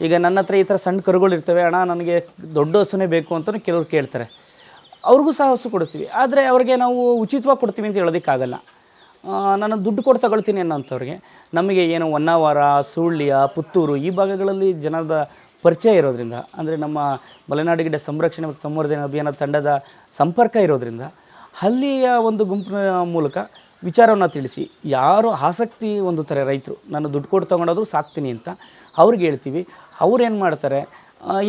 Speaker 1: ಈಗ ನನ್ನ ಹತ್ರ ಈ ಥರ ಸಣ್ಣ ಕರುಗಳು ಇರ್ತವೆ, ಅಣ್ಣ ನನಗೆ ದೊಡ್ಡ ಹಸುನೇ ಬೇಕು ಅಂತಲೂ ಕೆಲವ್ರು ಕೇಳ್ತಾರೆ. ಅವ್ರಿಗೂ ಸಹ ಹಸು ಕೊಡಿಸ್ತೀವಿ. ಆದರೆ ಅವ್ರಿಗೆ ನಾವು ಉಚಿತವಾಗಿ ಕೊಡ್ತೀವಿ ಅಂತ ಹೇಳೋದಕ್ಕಾಗಲ್ಲ. ನಾನು ದುಡ್ಡು ಕೊಟ್ಟು ತಗೊಳ್ತೀನಿ ಅನ್ನೋಂಥವ್ರಿಗೆ ನಮಗೆ ಏನು ಹೊನ್ನಾವರ ಸುಳ್ಳಿಯ ಪುತ್ತೂರು ಈ ಭಾಗಗಳಲ್ಲಿ ಜನದ ಪರಿಚಯ ಇರೋದ್ರಿಂದ, ಅಂದರೆ ನಮ್ಮ ಮಲೆನಾಡು ಗಿಡ ಸಂರಕ್ಷಣೆ ಮತ್ತು ಸಂವರ್ಧನೆ ಅಭಿಯಾನ ತಂಡದ ಸಂಪರ್ಕ ಇರೋದ್ರಿಂದ ಅಲ್ಲಿಯ ಒಂದು ಗುಂಪಿನ ಮೂಲಕ ವಿಚಾರವನ್ನು ತಿಳಿಸಿ, ಯಾರು ಆಸಕ್ತಿ ಒಂದು ಥರ ರೈತರು ನಾನು ದುಡ್ಡು ಕೊಟ್ಟು ತೊಗೊಂಡೋದ್ರು ಸಾಕ್ತೀನಿ ಅಂತ ಅವ್ರಿಗೆ ಹೇಳ್ತೀವಿ. ಅವ್ರು ಏನು ಮಾಡ್ತಾರೆ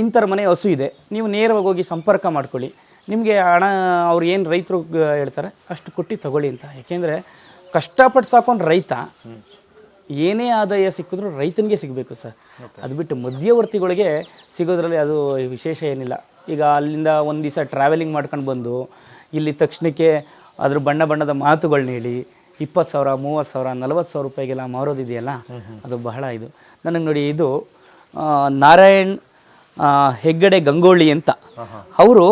Speaker 1: ಇಂಥರ ಮನೆ ಹಸು ಇದೆ, ನೀವು ನೇರವಾಗಿ ಹೋಗಿ ಸಂಪರ್ಕ ಮಾಡ್ಕೊಳ್ಳಿ. ನಿಮಗೆ ಹಣ, ಅವ್ರು ಏನು ರೈತರು ಹೇಳ್ತಾರೆ, ಅಷ್ಟು ಕೊಟ್ಟು ತಗೊಳ್ಳಿ ಅಂತ. ಯಾಕೆಂದರೆ ಕಷ್ಟಪಟ್ಟು ಸಾಕೊಂಡು ರೈತ ಏನೇ ಆದಾಯ ಸಿಕ್ಕಿದ್ರೂ ರೈತನಿಗೆ ಸಿಗಬೇಕು ಸರ್. ಅದು ಬಿಟ್ಟು ಮಧ್ಯವರ್ತಿಗಳಿಗೆ ಸಿಗೋದ್ರಲ್ಲಿ ಅದು ವಿಶೇಷ ಏನಿಲ್ಲ. ಈಗ ಅಲ್ಲಿಂದ ಒಂದು ದಿವಸ ಟ್ರಾವೆಲಿಂಗ್ ಮಾಡ್ಕೊಂಡು ಬಂದು ಇಲ್ಲಿ ತಕ್ಷಣಕ್ಕೆ ಅದ್ರ ಬಣ್ಣ ಬಣ್ಣದ ಮಾತುಗಳನ್ನ ಹೇಳಿ ಇಪ್ಪತ್ತು ಸಾವಿರ ಮೂವತ್ತು ಸಾವಿರ ನಲವತ್ತು ಸಾವಿರ ರೂಪಾಯಿಗೆಲ್ಲ ಮಾರೋದಿದೆಯಲ್ಲ? ಅದು ಬಹಳ ಇದು. ನನಗೆ ನೋಡಿ ಇದು ನಾರಾಯಣ್ ಹೆಗ್ಗಡೆ ಗಂಗೋಳಿ ಅಂತ. ಅವರು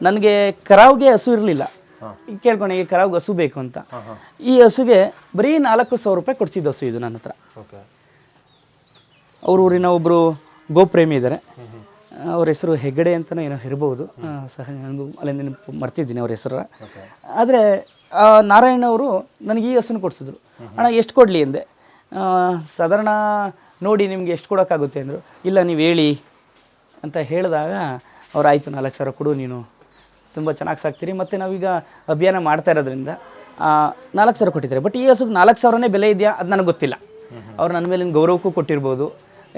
Speaker 1: ನನಗೆ ಕರಾವ್ಗೆ ಹಸು ಇರಲಿಲ್ಲ. ಕೇಳ್ಕೊಂಡು ಈ ಕರಾವ್ಗೆ ಹಸು ಬೇಕು ಅಂತ. ಈ ಹಸುಗೆ ಬರೀ ನಾಲ್ಕು ಸಾವಿರ ರೂಪಾಯಿ ಕೊಡಿಸಿದ್ದು ಹಸು ಇದು ನನ್ನ ಹತ್ರ
Speaker 2: ಓಕೆ.
Speaker 1: ಅವ್ರ ಊರಿನ ಒಬ್ಬರು ಗೋಪ್ರೇಮಿ ಇದ್ದಾರೆ ಅವ್ರ ಹೆಸರು ಹೆಗ್ಗಡೆ ಅಂತಲೇ ಏನೋ ಇರ್ಬೋದು ಸಹ ನನಗೂ ಅಲ್ಲಿ ನೆನಪು ಮರ್ತಿದ್ದೀನಿ ಅವ್ರ ಹೆಸರ. ಆದರೆ ನಾರಾಯಣ ಅವರು ನನಗೆ ಈ ಹಸುನ ಕೊಡಿಸಿದ್ರು. ಅಣ್ಣ ಎಷ್ಟು ಕೊಡಲಿ? ಅಂದೆ. ಸಾಧಾರಣ ನೋಡಿ ನಿಮಗೆ ಎಷ್ಟು ಕೊಡೋಕ್ಕಾಗುತ್ತೆ? ಅಂದರು. ಇಲ್ಲ ನೀವು ಹೇಳಿ. ಅಂತ ಹೇಳಿದಾಗ ಅವ್ರು ಆಯಿತು ನಾಲ್ಕು ಸಾವಿರ ಕೊಡು ನೀನು. ತುಂಬ ಚೆನ್ನಾಗಿ ಸಾಕ್ತೀರಿ. ಮತ್ತು ನಾವೀಗ ಅಭಿಯಾನ ಮಾಡ್ತಾ ಇರೋದ್ರಿಂದ ನಾಲ್ಕು ಸಾವಿರ ಕೊಟ್ಟಿದ್ದಾರೆ. ಬಟ್ ಈ ಹಸುಗೆ ನಾಲ್ಕು ಸಾವಿರನೇ ಬೆಲೆ ಇದೆಯಾ? ಅದು ನನಗೆ ಗೊತ್ತಿಲ್ಲ. ಅವ್ರು ನನ್ನ ಮೇಲಿನ ಗೌರವಕ್ಕೂ ಕೊಟ್ಟಿರ್ಬೋದು.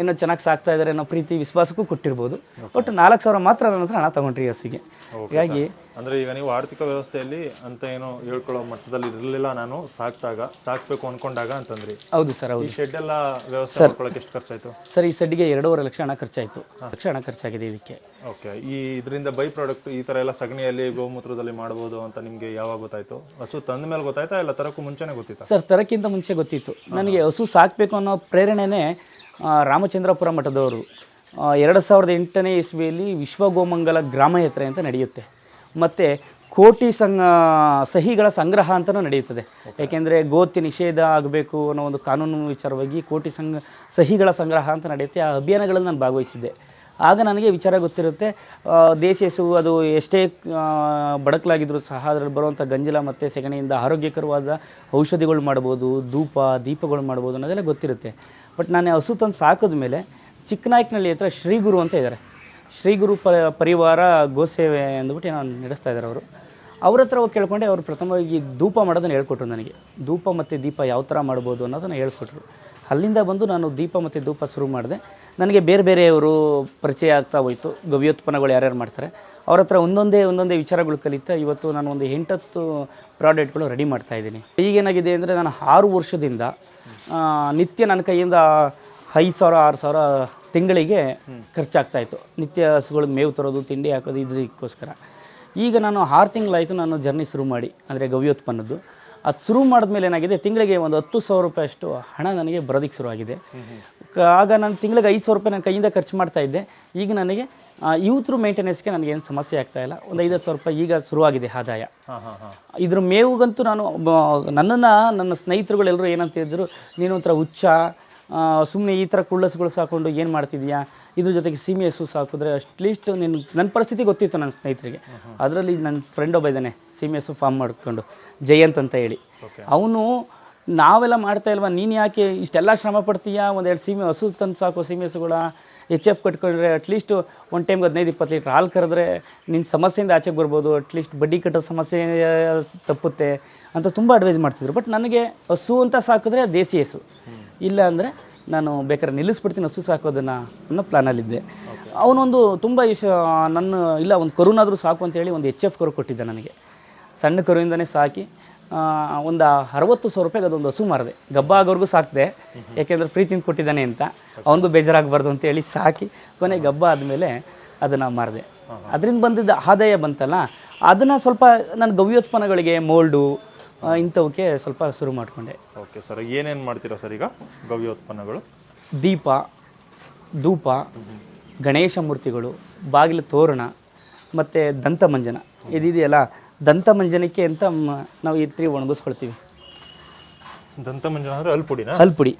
Speaker 1: ಏನೋ ಚೆನ್ನಾಗಿ ಸಾಕ್ತಾ ಇದ್ದಾರೆ ಅನ್ನೋ ಪ್ರೀತಿ ವಿಶ್ವಾಸಕ್ಕೂ ಕೊಟ್ಟಿರ್ಬೋದು. ಒಟ್ಟು ನಾಲ್ಕು ಸಾವಿರ ಮಾತ್ರ ನನ್ನ ಹತ್ರ ಹಣ ತಗೊಂಡ್ರಿ ಹಸಿಗೆ. ಹೀಗಾಗಿ
Speaker 2: ಅಂದ್ರೆ ಈಗ ನೀವು ಆರ್ಥಿಕ ವ್ಯವಸ್ಥೆಯಲ್ಲಿ ಅಂತ ಏನೋ ಹೇಳ್ಕೊಳ್ಳೋ ಮಟ್ಟದಲ್ಲಿ ಇರಲಿಲ್ಲ ನಾನು ಸಾಕ್ದಾಗ ಸಾಕ್ಬೇಕು ಅನ್ಕೊಂಡಾಗ ಅಂತಂದ್ರಿ.
Speaker 1: ಹೌದು ಸರ್ ಹೌದು.
Speaker 2: ಈ ಶೆಡ್ ಎಲ್ಲ ವ್ಯವಸ್ಥೆ ಮಾಡ್ಕೊಳ್ಳೋಕೆ ಎಷ್ಟು ಖರ್ಚಾಯ್ತು?
Speaker 1: ಸರ್ ಈ ಸೆಡ್ಗೆ ಎರಡೂವರೆ ಲಕ್ಷ ಹಣ ಖರ್ಚಾಯಿತು. ಲಕ್ಷ ಹಣ ಖರ್ಚಾಗಿದೆ ಇದಕ್ಕೆ.
Speaker 2: ಓಕೆ ಈ ಇದರಿಂದ ಬೈ ಪ್ರಾಡಕ್ಟ್ ಈ ತರ ಎಲ್ಲ ಸಗಣಿಯಲ್ಲಿ ಗೋಮೂತ್ರದಲ್ಲಿ ಮಾಡ್ಬೋದು ಅಂತ ನಿಮಗೆ ಯಾವಾಗ ಗೊತ್ತಾಯ್ತು? ಹಸು ತಂದ ಮೇಲೆ ಗೊತ್ತಾಯ್ತಾ ಇಲ್ಲ ತರಕ್ಕೂ ಮುಂಚೆನೇ ಗೊತ್ತಿತ್ತು?
Speaker 1: ಸರ್ ತರಕ್ಕಿಂತ ಮುಂಚೆ ಗೊತ್ತಿತ್ತು. ನನಗೆ ಹಸು ಸಾಕಬೇಕು ಅನ್ನೋ ಪ್ರೇರಣೆನೇ ರಾಮಚಂದ್ರಪುರ ಮಠದವರು ಎರಡು ಸಾವಿರದ ಎಂಟನೇ ಇಸ್ವಿಯಲ್ಲಿ ವಿಶ್ವ ಗೋಮಂಗಲ ಗ್ರಾಮಯಾತ್ರೆ ಅಂತ ನಡೆಯುತ್ತೆ. ಮತ್ತು ಕೋಟಿ ಸಂಘ ಸಹಿಗಳ ಸಂಗ್ರಹ ಅಂತಲೂ ನಡೆಯುತ್ತದೆ. ಏಕೆಂದರೆ ಗೋತಿ ನಿಷೇಧ ಆಗಬೇಕು ಅನ್ನೋ ಒಂದು ಕಾನೂನು ವಿಚಾರವಾಗಿ ಕೋಟಿ ಸಂಘ ಸಹಿಗಳ ಸಂಗ್ರಹ ಅಂತ ನಡೆಯುತ್ತೆ. ಆ ಅಭಿಯಾನಗಳನ್ನು ನಾನು ಭಾಗವಹಿಸಿದ್ದೆ. ಆಗ ನನಗೆ ವಿಚಾರ ಗೊತ್ತಿರುತ್ತೆ ದೇಶ ಅದು ಎಷ್ಟೇ ಬಡಕಲಾಗಿದ್ದರೂ ಸಹ ಅದರಲ್ಲಿ ಬರುವಂಥ ಗಂಜಲ ಮತ್ತು ಸೆಗಣಿಯಿಂದ ಆರೋಗ್ಯಕರವಾದ ಔಷಧಿಗಳು ಮಾಡ್ಬೋದು, ಧೂಪ, ದೀಪಗಳು ಮಾಡ್ಬೋದು ಅನ್ನೋದೆಲ್ಲ ಗೊತ್ತಿರುತ್ತೆ. ಬಟ್ ನಾನು ಹಸು ತಂದು ಸಾಕಿದ ಮೇಲೆ ಚಿಕ್ಕನಾಯಕನಹಳ್ಳಿ ಹತ್ರ ಶ್ರೀಗುರು ಅಂತ ಇದ್ದಾರೆ ಶ್ರೀಗುರು ಪ, ಪರಿವಾರ ಗೋಸೇವೆ ಅಂದ್ಬಿಟ್ಟು ನಾನು ನಡೆಸ್ತಾ ಇದ್ದಾರೆ ಅವರು. ಅವ್ರ ಹತ್ರ ಹೋಗಿ ಕೇಳ್ಕೊಂಡೆ ಅವರು ಪ್ರಥಮವಾಗಿ ಧೂಪ ಮಾಡೋದನ್ನು ಹೇಳ್ಕೊಟ್ರು ನನಗೆ. ಧೂಪ ಮತ್ತು ದೀಪ ಯಾವ ಥರ ಮಾಡ್ಬೋದು ಅನ್ನೋದನ್ನು ಹೇಳ್ಕೊಟ್ರು. ಅಲ್ಲಿಂದ ಬಂದು ನಾನು ದೀಪ ಮತ್ತು ಧೂಪ ಶುರು ಮಾಡಿದೆ. ನನಗೆ ಬೇರೆ ಬೇರೆಯವರು ಪರಿಚಯ ಆಗ್ತಾ ಹೋಯಿತು. ಗವ್ಯೋತ್ಪನ್ನಗಳು ಯಾರ್ಯಾರು ಮಾಡ್ತಾರೆ. ಅವ್ರ ಹತ್ರ ಒಂದೊಂದೇ ಒಂದೊಂದೇ ವಿಚಾರಗಳು ಕಲಿತಾ ಇವತ್ತು ನಾನು ಒಂದು ಎಂಟತ್ತು ಪ್ರಾಡಕ್ಟ್ಗಳು ರೆಡಿ ಮಾಡ್ತಾ ಇದ್ದೀನಿ. ಈಗೇನಾಗಿದೆ ಅಂದರೆ ನಾನು ಆರು ವರ್ಷದಿಂದ ನಿತ್ಯ ನನ್ನ ಕೈಯಿಂದ ಐದು ಸಾವಿರ ಆರು ಸಾವಿರ ತಿಂಗಳಿಗೆ ಖರ್ಚಾಗ್ತಾ ಇತ್ತು ನಿತ್ಯ ಹಸುಗಳಿಗೆ ಮೇವು ತರೋದು ತಿಂಡಿ ಹಾಕೋದು ಇದಕ್ಕೋಸ್ಕರ ಈಗ ನಾನು ಆರು ತಿಂಗಳಾಯಿತು ನಾನು ಜರ್ನಿ ಶುರು ಮಾಡಿ ಅಂದರೆ ಗವ್ಯೋತ್ಪನ್ನದ್ದು. ಅದು ಶುರು ಮಾಡಿದ್ಮೇಲೆ ಏನಾಗಿದೆ ತಿಂಗಳಿಗೆ ಒಂದು ಹತ್ತು ಸಾವಿರ ರೂಪಾಯಿ ಅಷ್ಟು ಹಣ ನನಗೆ ಬರೋದಕ್ಕೆ ಶುರುವಾಗಿದೆ. ಆಗ ನಾನು ತಿಂಗಳಿಗೆ ಐದು ಸಾವಿರ ರೂಪಾಯಿ ನನ್ನ ಕೈಯಿಂದ ಖರ್ಚು ಮಾಡ್ತಾ ಇದ್ದೆ ಈಗ ನನಗೆ ಯೂತ್ರು ಮೇಂಟೆನೆನ್ಸ್ಗೆ ನನಗೇನು ಸಮಸ್ಯೆ ಆಗ್ತಾ ಇಲ್ಲ. ಒಂದು ಐದು ಸಾವಿರ ರೂಪಾಯಿ ಈಗ ಶುರುವಾಗಿದೆ ಆದಾಯ. ಇದ್ರ ಮೇವುಗಂತೂ ನಾನು ನನ್ನನ್ನು ನನ್ನ ಸ್ನೇಹಿತರುಗಳೆಲ್ಲರೂ ಏನಂತ ಹೇಳಿದ್ರು ನೀನು ಒಂಥರ ಹುಚ್ಚ ಸುಮ್ಮನೆ ಈ ಥರ ಕುಳ್ಳಸ್ಗಳು ಸಾಕೊಂಡು ಏನು ಮಾಡ್ತಿದ್ಯಾ? ಇದ್ರ ಜೊತೆಗೆ ಸೀಮೆ ಹಸು ಸಾಕಿದ್ರೆ ಅಟ್ಲೀಸ್ಟ್ ನಿನ್ನ ನನ್ನ ಪರಿಸ್ಥಿತಿ ಗೊತ್ತಿತ್ತು ನನ್ನ ಸ್ನೇಹಿತರಿಗೆ. ಅದರಲ್ಲಿ ನನ್ನ ಫ್ರೆಂಡ್ ಒಬ್ಬ ಇದ್ದಾನೆ ಸೀಮೆ ಹಸು ಫಾರ್ಮ್ ಮಾಡ್ಕೊಂಡು ಜಯಂತ್ ಅಂತ ಹೇಳಿ. ಅವನು ನಾವೆಲ್ಲ ಮಾಡ್ತಾ ಇಲ್ವಾ? ನೀನು ಯಾಕೆ ಇಷ್ಟೆಲ್ಲ ಶ್ರಮ ಪಡ್ತೀಯಾ? ಒಂದೆರಡು ಸೀಮೆ ಹಸು ತಂದು ಸಾಕು ಸೀಮೆ ಹಸುಗಳ ಎಚ್ ಎಫ್ ಕಟ್ಕೊಂಡ್ರೆ ಅಟ್ಲೀಸ್ಟ್ ಒನ್ ಟೈಮ್ಗೆ ಹದಿನೈದು ಇಪ್ಪತ್ತು ಲೀಟ್ರ್ ಹಾಲು ಕರೆದ್ರೆ ನಿನ್ನ ಸಮಸ್ಯೆಯಿಂದ ಆಚೆಗೆ ಬರ್ಬೋದು. ಅಟ್ಲೀಸ್ಟ್ ಬಡ್ಡಿ ಕಟ್ಟೋ ಸಮಸ್ಯೆ ತಪ್ಪುತ್ತೆ ಅಂತ ತುಂಬ ಅಡ್ವೈಸ್ ಮಾಡ್ತಿದ್ರು. ಬಟ್ ನನಗೆ ಹಸು ಅಂತ ಸಾಕಿದ್ರೆ ದೇಸಿ ಹಸು. ಇಲ್ಲ ಅಂದರೆ ನಾನು ಬೇಕಾದ್ರೆ ನಿಲ್ಲಿಸ್ಬಿಡ್ತೀನಿ ಹಸು ಸಾಕೋದನ್ನು ಅನ್ನೋ ಪ್ಲಾನಲ್ಲಿದ್ದೆ ಅವನೊಂದು ತುಂಬ ಇಶ ನನ್ನ ಇಲ್ಲ ಒಂದು ಕರುನಾದರೂ ಸಾಕು ಅಂತೇಳಿ ಒಂದು ಎಚ್ ಎಫ್ ಕರು ಕೊಟ್ಟಿದ್ದೆ ನನಗೆ. ಸಣ್ಣ ಕರುವಿಂದನೇ ಸಾಕಿ ಒಂದು ಅರವತ್ತು ಸಾವಿರ ರೂಪಾಯಿಗೆ ಅದೊಂದು ಹಸು ಮಾರಿದೆ ಗಬ್ಬ ಆಗೋರ್ಗೂ ಸಾಕಿದೆ ಯಾಕೆಂದರೆ ಪ್ರೀತಿಯಿಂದ ಕೊಟ್ಟಿದ್ದಾನೆ ಅಂತ. ಅವನಿಗೂ ಬೇಜಾರಾಗಬಾರ್ದು ಅಂತೇಳಿ ಸಾಕಿ ಕೊನೆ ಗಬ್ಬ ಆದಮೇಲೆ ಅದನ್ನು ಮಾರಿದೆ. ಅದರಿಂದ ಬಂದಿದ್ದ ಆದಾಯ ಬಂತಲ್ಲ ಅದನ್ನು ಸ್ವಲ್ಪ ನನ್ನ ಗವ್ಯೋತ್ಪನ್ನಗಳಿಗೆ ಮೋಲ್ಡು ಇಂಥವಕ್ಕೆ ಸ್ವಲ್ಪ ಶುರು ಮಾಡಿಕೊಂಡೆ.
Speaker 2: ಓಕೆ ಸರ್ ಏನೇನು ಮಾಡ್ತೀರಾ ಸರ್ ಈಗ ಗವ್ಯೋತ್ಪನ್ನಗಳು?
Speaker 1: ದೀಪ ಧೂಪ ಗಣೇಶ ಮೂರ್ತಿಗಳು ಬಾಗಿಲು ತೋರಣ ಮತ್ತು ದಂತಮಂಜನ. ಇದಿದೆಯಲ್ಲ ದಂತಮಂಜನಕ್ಕೆ ಅಂತ ಮ- ನಾವು ಈ ರೀತಿ ಒಣಗಿಸ್ಕೊಳ್ತೀವಿ.
Speaker 2: ದಂತಮಂಜನ ಅಂದ್ರೆ ಅಲ್ಪುಡಿ.
Speaker 1: ಹಲ್ಪುಡಿ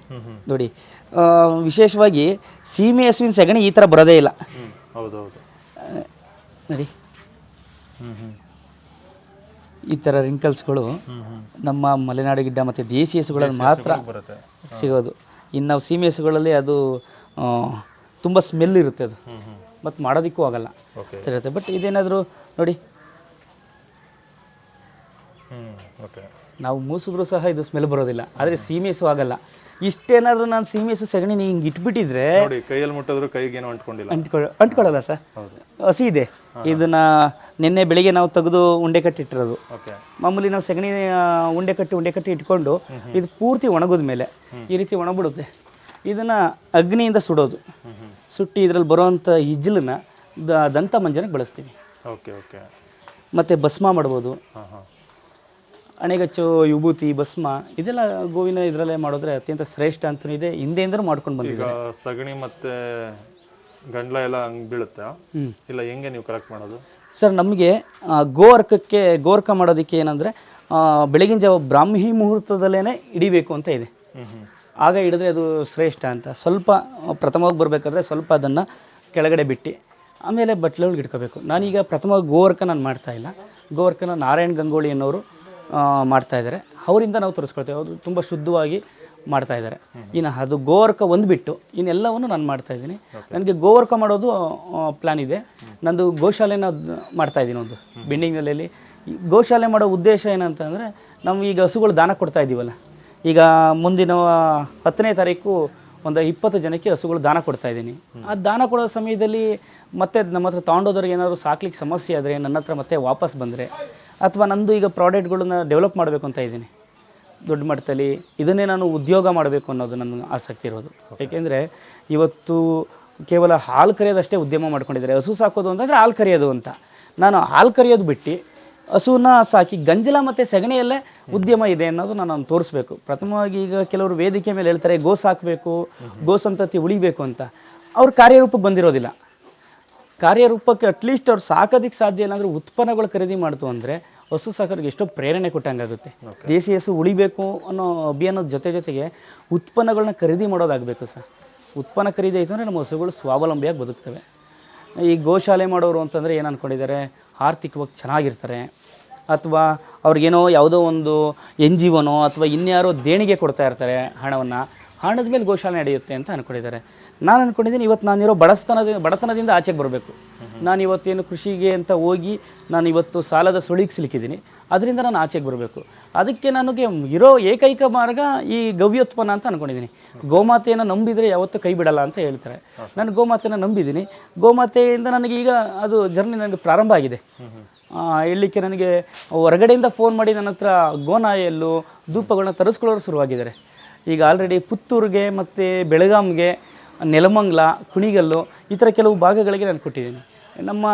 Speaker 1: ನೋಡಿ ಆ, ವಿಶೇಷವಾಗಿ ಸೀಮೆ ಹಸುವಿನ ಸಗಣಿ ಈ ಥರ ಬರೋದೇ ಇಲ್ಲ.
Speaker 2: ಹೌದು ಹೌದು
Speaker 1: ಆ, ನೋಡಿ. ಈ ಥರ ರಿಂಕಲ್ಸ್ಗಳು ನಮ್ಮ ಮಲೆನಾಡು ಗಿಡ್ಡ ಮತ್ತು ದೇಸಿ ಹಸುಗಳಲ್ಲಿ ಮಾತ್ರ
Speaker 2: ಬರುತ್ತೆ.
Speaker 1: ಸಿಗೋದು. ಇನ್ನು ನಾವು ಸೀಮೆ ಹಸುಗಳಲ್ಲಿ ಅದು ತುಂಬ ಸ್ಮೆಲ್ ಇರುತ್ತೆ ಅದು.
Speaker 2: ಹ್ಞೂ ಮಾಡೋದಿಕ್ಕೂ
Speaker 1: ಮತ್ತು ಮಾಡೋದಕ್ಕೂ ಆಗಲ್ಲ.
Speaker 2: ಓಕೆ
Speaker 1: ಇರುತ್ತೆ ಬಟ್ ಇದೇನಾದರೂ ನೋಡಿ ನಾವು ಮೂಸಿದ್ರೂ ಸಹ ಇದು ಸ್ಮೆಲ್ ಬರೋದಿಲ್ಲ. ಆದರೆ ಸೀಮೆಸು ಆಗಲ್ಲ. ಇಷ್ಟೇನಾದರೂ ನಾನು ಸೀಮೆಸು ಸಗಣಿ ಹಿಂಗೆ ಇಟ್ಬಿಟ್ಟಿದ್ರೆ
Speaker 2: ಕೈಯಲ್ಲಿ ಮುಟ್ಟಿದ್ರು ಕೈಗೇನು ಅಂಟ್ಕೊಂಡಿಲ್ಲ.
Speaker 1: ಅಂಟ್ಕೊಳ ಅಂಟ್ಕೊಳ್ಳಲ್ಲ ಸರ್? ಹಸಿ ಇದೆ. ಇದನ್ನ ನಿನ್ನೆ ಬೆಳಿಗ್ಗೆ ನಾವು ತೆಗೆದು ಉಂಡೆ ಕಟ್ಟಿ
Speaker 2: ಇಟ್ಟಿರೋದು.
Speaker 1: ಮಾಮೂಲಿ ನಾವು ಸಗಣಿ ಉಂಡೆ ಕಟ್ಟಿ ಉಂಡೆ ಕಟ್ಟಿ ಇಟ್ಕೊಂಡು ಇದು ಪೂರ್ತಿ ಒಣಗಿದ ಮೇಲೆ ಈ ರೀತಿ ಒಣಗ್ಬಿಡುತ್ತೆ. ಇದನ್ನು ಅಗ್ನಿಯಿಂದ ಸುಡೋದು. ಸುಟ್ಟಿ ಇದರಲ್ಲಿ ಬರುವಂಥ ಇಜ್ಜಲನ್ನ ದ ದಂತ ಮಂಜನಕ್ಕೆ ಬಳಸ್ತೀವಿ.
Speaker 2: ಓಕೆ ಓಕೆ
Speaker 1: ಮತ್ತು ಭಸ್ಮ ಮಾಡ್ಬೋದು. ಅಣೆಗಚ್ಚು ವಿಭೂತಿ ಭಸ್ಮ ಇದೆಲ್ಲ ಗೋವಿನ ಇದರಲ್ಲೇ ಮಾಡಿದ್ರೆ ಅತ್ಯಂತ ಶ್ರೇಷ್ಠ ಅಂತಲೂ ಇದೆ. ಹಿಂದೆಯಿಂದಲೂ ಮಾಡ್ಕೊಂಡು ಬಂದಿದ್ದಾರೆ.
Speaker 2: ಸಗಣಿ ಮತ್ತೆ ಗಂಡ್ಲ ಎಲ್ಲ ಹಂಗೆ ಬೀಳುತ್ತೆ. ಇಲ್ಲ ಹೆಂಗೆ ನೀವು ಕರೆಕ್ಟ್ ಮಾಡೋದು?
Speaker 1: ಸರ್ ನಮಗೆ ಗೋವರ್ಕಕ್ಕೆ ಗೋರ್ಕ ಮಾಡೋದಕ್ಕೆ ಏನಂದರೆ ಬೆಳಗಿನ ಜಾವ ಬ್ರಾಹ್ಮಿ ಮುಹೂರ್ತದಲ್ಲೇ ಹಿಡಿಬೇಕು ಅಂತ ಇದೆ. ಆಗ ಹಿಡಿದ್ರೆ ಅದು ಶ್ರೇಷ್ಠ ಅಂತ. ಸ್ವಲ್ಪ ಪ್ರಥಮವಾಗಿ ಬರಬೇಕಾದ್ರೆ ಸ್ವಲ್ಪ ಅದನ್ನು ಕೆಳಗಡೆ ಬಿಟ್ಟು ಆಮೇಲೆ ಬಟ್ಲೊಳಗೆ ಇಟ್ಕೋಬೇಕು. ನಾನೀಗ ಪ್ರಥಮ ಗೋವರ್ಕ ನಾನು ಮಾಡ್ತಾ ಇಲ್ಲ. ಗೋವರ್ಕನ ನಾರಾಯಣ್ ಗಂಗೋಳಿ ಅನ್ನೋರು ಆ, ಮಾಡ್ತಾ ಇದ್ದಾರೆ. ಅವರಿಂದ ನಾವು ತರಿಸ್ಕೊಳ್ತೇವೆ. ಅದು ತುಂಬ ಶುದ್ಧವಾಗಿ ಮಾಡ್ತಾ ಇದ್ದಾರೆ. ಇನ್ನು ಅದು ಗೋವರ್ಕ ಒಂದು ಬಿಟ್ಟು ಇನ್ನೆಲ್ಲವನ್ನು ನಾನು ಮಾಡ್ತಾ ಇದ್ದೀನಿ. ನನಗೆ ಗೋವರ್ಕ ಮಾಡೋದು ಪ್ಲ್ಯಾನ್ ಇದೆ. ನಂದು ಗೋಶಾಲೆನ ಮಾಡ್ತಾಯಿದ್ದೀನಿ ಮಾಡ್ತಾ ಇದ್ದೀನಿ ಒಂದು ಬಿಲ್ಡಿಂಗ್ನಲ್ಲಿ ಈ ಗೋಶಾಲೆ ಮಾಡೋ ಉದ್ದೇಶ ಏನಂತಂದರೆ ನಾವು ಈಗ ಹಸುಗಳು ದಾನ ಕೊಡ್ತಾ ಇದ್ದೀವಲ್ಲ. ಈಗ ಮುಂದಿನ ಹತ್ತನೇ ತಾರೀಕು ಒಂದು ಇಪ್ಪತ್ತು ಜನಕ್ಕೆ ಹಸುಗಳು ದಾನ ಕೊಡ್ತಾ ಇದ್ದೀನಿ. ಆ ದಾನ ಕೊಡೋ ಸಮಯದಲ್ಲಿ ಮತ್ತೆ ನಮ್ಮ ಹತ್ರ ತೊಗೊಂಡೋದವ್ರಿಗೆ ಏನಾದರೂ ಸಾಕ್ಲಿಕ್ಕೆ ಸಮಸ್ಯೆ ಆದರೆ ನನ್ನ ಹತ್ರ ಮತ್ತೆ ವಾಪಸ್ ಬಂದರೆ ಅಥವಾ ನಂದು ಈಗ ಪ್ರಾಡಕ್ಟ್ಗಳನ್ನ ಡೆವಲಪ್ ಮಾಡಬೇಕು ಅಂತ ಇದ್ದೀನಿ. ದೊಡ್ಡ ಮಟ್ಟದಲ್ಲಿ ಇದನ್ನೇ ನಾನು ಉದ್ಯೋಗ ಮಾಡಬೇಕು ಅನ್ನೋದು ನನ್ನ ಆಸಕ್ತಿ ಇರೋದು. ಏಕೆಂದರೆ ಇವತ್ತು ಕೇವಲ ಹಾಲು ಕರೆಯೋದಷ್ಟೇ ಉದ್ಯಮ ಮಾಡ್ಕೊಂಡಿದ್ದಾರೆ. ಹಸು ಸಾಕೋದು ಅಂತಂದರೆ ಹಾಲು ಕರೆಯೋದು ಅಂತ. ನಾನು ಹಾಲು ಕರೆಯೋದು ಬಿಟ್ಟು ಹಸುವನ್ನ ಸಾಕಿ ಗಂಜಲ ಮತ್ತು ಸಗಣಿಯಲ್ಲೇ ಉದ್ಯಮ ಇದೆ ಅನ್ನೋದು ನಾನು ತೋರಿಸ್ಬೇಕು. ಪ್ರಥಮವಾಗಿ ಈಗ ಕೆಲವರು ವೇದಿಕೆ ಮೇಲೆ ಹೇಳ್ತಾರೆ ಗೋ ಸಾಕಬೇಕು ಗೋ ಸಂತತಿ ಉಳಿಬೇಕು ಅಂತ. ಅವ್ರ ಕಾರ್ಯರೂಪಕ್ಕೆ ಬಂದಿರೋದಿಲ್ಲ. ಕಾರ್ಯರೂಪಕ್ಕೆ ಅಟ್ಲೀಸ್ಟ್ ಅವ್ರು ಸಾಕೋದಕ್ಕೆ ಸಾಧ್ಯ ಇಲ್ಲ ಅಂದರೆ ಉತ್ಪನ್ನಗಳು ಖರೀದಿ ಮಾಡ್ತು ಅಂದರೆ ಹಸು ಸಾಕೋರಿಗೆ ಎಷ್ಟೋ ಪ್ರೇರಣೆ ಕೊಟ್ಟಂಗಾಗುತ್ತೆ ದೇಸಿ ಹಸು ಉಳಿಬೇಕು ಅನ್ನೋ ಅಭಿಯಾನದ ಜೊತೆ ಜೊತೆಗೆ ಉತ್ಪನ್ನಗಳನ್ನ ಖರೀದಿ ಮಾಡೋದಾಗಬೇಕು ಸರ್. ಉತ್ಪನ್ನ ಖರೀದಿ ಆಯಿತು ಅಂದರೆ ನಮ್ಮ ಹಸುಗಳು ಸ್ವಾವಲಂಬಿಯಾಗಿ ಬದುಕ್ತವೆ. ಈ ಗೋಶಾಲೆ ಮಾಡೋರು ಅಂತಂದರೆ ಏನು ಅಂದ್ಕೊಂಡಿದ್ದಾರೆ ಆರ್ಥಿಕವಾಗಿ ಚೆನ್ನಾಗಿರ್ತಾರೆ. ಅಥವಾ ಅವ್ರಿಗೇನೋ ಯಾವುದೋ ಒಂದು ಎನ್ ಜಿ ಒನೋ ಅಥವಾ ಇನ್ಯಾರೋ ದೇಣಿಗೆ ಕೊಡ್ತಾ ಇರ್ತಾರೆ ಹಣವನ್ನು. ಹಣದ ಮೇಲೆ ಗೋಶಾಲೆ ನಡೆಯುತ್ತೆ ಅಂತ ಅಂದ್ಕೊಂಡಿದ್ದಾರೆ ನಾನು ಅಂದ್ಕೊಂಡಿದ್ದೀನಿ ಇವತ್ತು ನಾನಿರೋ ಬಡಸ್ತನದ, ಬಡತನದಿಂದ ಆಚೆಗೆ ಬರಬೇಕು. ನಾನು ಇವತ್ತೇನು ಕೃಷಿಗೆ ಅಂತ ಹೋಗಿ ನಾನು ಇವತ್ತು ಸಾಲದ ಸುಳಿಗೆ ಸಿಲುಕಿದ್ದೀನಿ. ಅದರಿಂದ ನಾನು ಆಚೆಗೆ ಬರಬೇಕು. ಅದಕ್ಕೆ ನನಗೆ ಇರೋ ಏಕೈಕ ಮಾರ್ಗ ಈ ಗವ್ಯೋತ್ಪನ್ನ ಅಂತ ಅಂದ್ಕೊಂಡಿದ್ದೀನಿ ಗೋಮಾತೆಯನ್ನು ನಂಬಿದರೆ ಯಾವತ್ತೂ ಕೈ ಬಿಡಲ್ಲ ಅಂತ ಹೇಳ್ತಾರೆ. ನಾನು ಗೋಮಾತೆನ ನಂಬಿದ್ದೀನಿ. ಗೋಮಾತೆಯಿಂದ ನನಗೆ ಈಗ ಅದು ಜರ್ನಿ ನನಗೆ ಪ್ರಾರಂಭ ಆಗಿದೆ. ಹೇಳಲಿಕ್ಕೆ ನನಗೆ ಹೊರಗಡೆಯಿಂದ ಫೋನ್ ಮಾಡಿ ನನ್ನ ಹತ್ರ ಗೋನಾಯಲ್ಲು ಧೂಪಗಳನ್ನ ತರಿಸ್ಕೊಳ್ಳೋರು ಶುರುವಾಗಿದ್ದಾರೆ. ಈಗ ಆಲ್ರೆಡಿ ಪುತ್ತೂರಿಗೆ ಮತ್ತು ಬೆಳಗಾಂಗೆ ನೆಲಮಂಗ್ಲ ಕುಣಿಗಲ್ಲು ಈ ಥರ ಕೆಲವು ಭಾಗಗಳಿಗೆ ನಾನು ಕೊಟ್ಟಿದ್ದೀನಿ. ನಮ್ಮ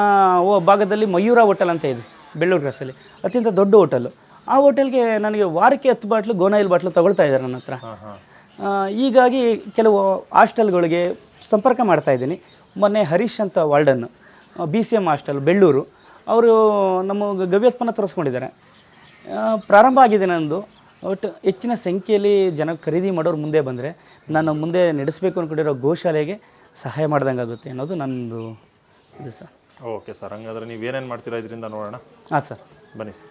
Speaker 1: ಓ ಭಾಗದಲ್ಲಿ ಮಯೂರ ಹೋಟೆಲ್ ಅಂತ ಇದೆ ಬೆಳ್ಳೂರು ಕ್ರಾಸಲ್ಲಿ ಅತ್ಯಂತ ದೊಡ್ಡ ಹೋಟೆಲ್ಲು ಆ ಹೋಟೆಲ್ಗೆ ನನಗೆ ವಾರಕ್ಕೆ ಹತ್ತು ಬಾಟ್ಲು ಗೋನಾಯಿಲ್ ಬಾಟ್ಲು ತೊಗೊಳ್ತಾ ಇದ್ದಾರೆ ನನ್ನ ಹತ್ರ. ಹೀಗಾಗಿ ಕೆಲವು ಹಾಸ್ಟೆಲ್ಗಳಿಗೆ ಸಂಪರ್ಕ ಮಾಡ್ತಾ ಇದ್ದೀನಿ. ಮೊನ್ನೆ ಹರೀಶ್ ಅಂತ ವಾರ್ಡನ್ನು B C M hostel Belluru. ಅವರು ನಮ್ಮ ಗವ್ಯತ್ಪನ್ನ ಗವ್ಯೋತ್ಪನ್ನ ತೋರಿಸ್ಕೊಂಡಿದ್ದಾರೆ ಪ್ರಾರಂಭ ಆಗಿದೆ ನಂದು. ಒಟ್ಟು ಹೆಚ್ಚಿನ ಸಂಖ್ಯೆಯಲ್ಲಿ ಜನ ಖರೀದಿ ಮಾಡೋರು ಮುಂದೆ ಬಂದರೆ ನಾನು ಮುಂದೆ ನಡೆಸಬೇಕು ಅಂದ್ಕೊಂಡಿರೋ ಗೋಶಾಲೆಗೆ ಸಹಾಯ ಮಾಡ್ದಂಗಾಗುತ್ತೆ ಅನ್ನೋದು ನನ್ನದು ಇದು ಸರ್.
Speaker 2: ಓಕೆ ಸರ್ ಹಂಗಾದ್ರೆ ನೀವು ಏನೇನು ಮಾಡ್ತೀರಾ ಇದರಿಂದ ನೋಡೋಣ?
Speaker 1: ಹಾಂ ಸರ್.
Speaker 2: ಬನ್ನಿ ಸರ್.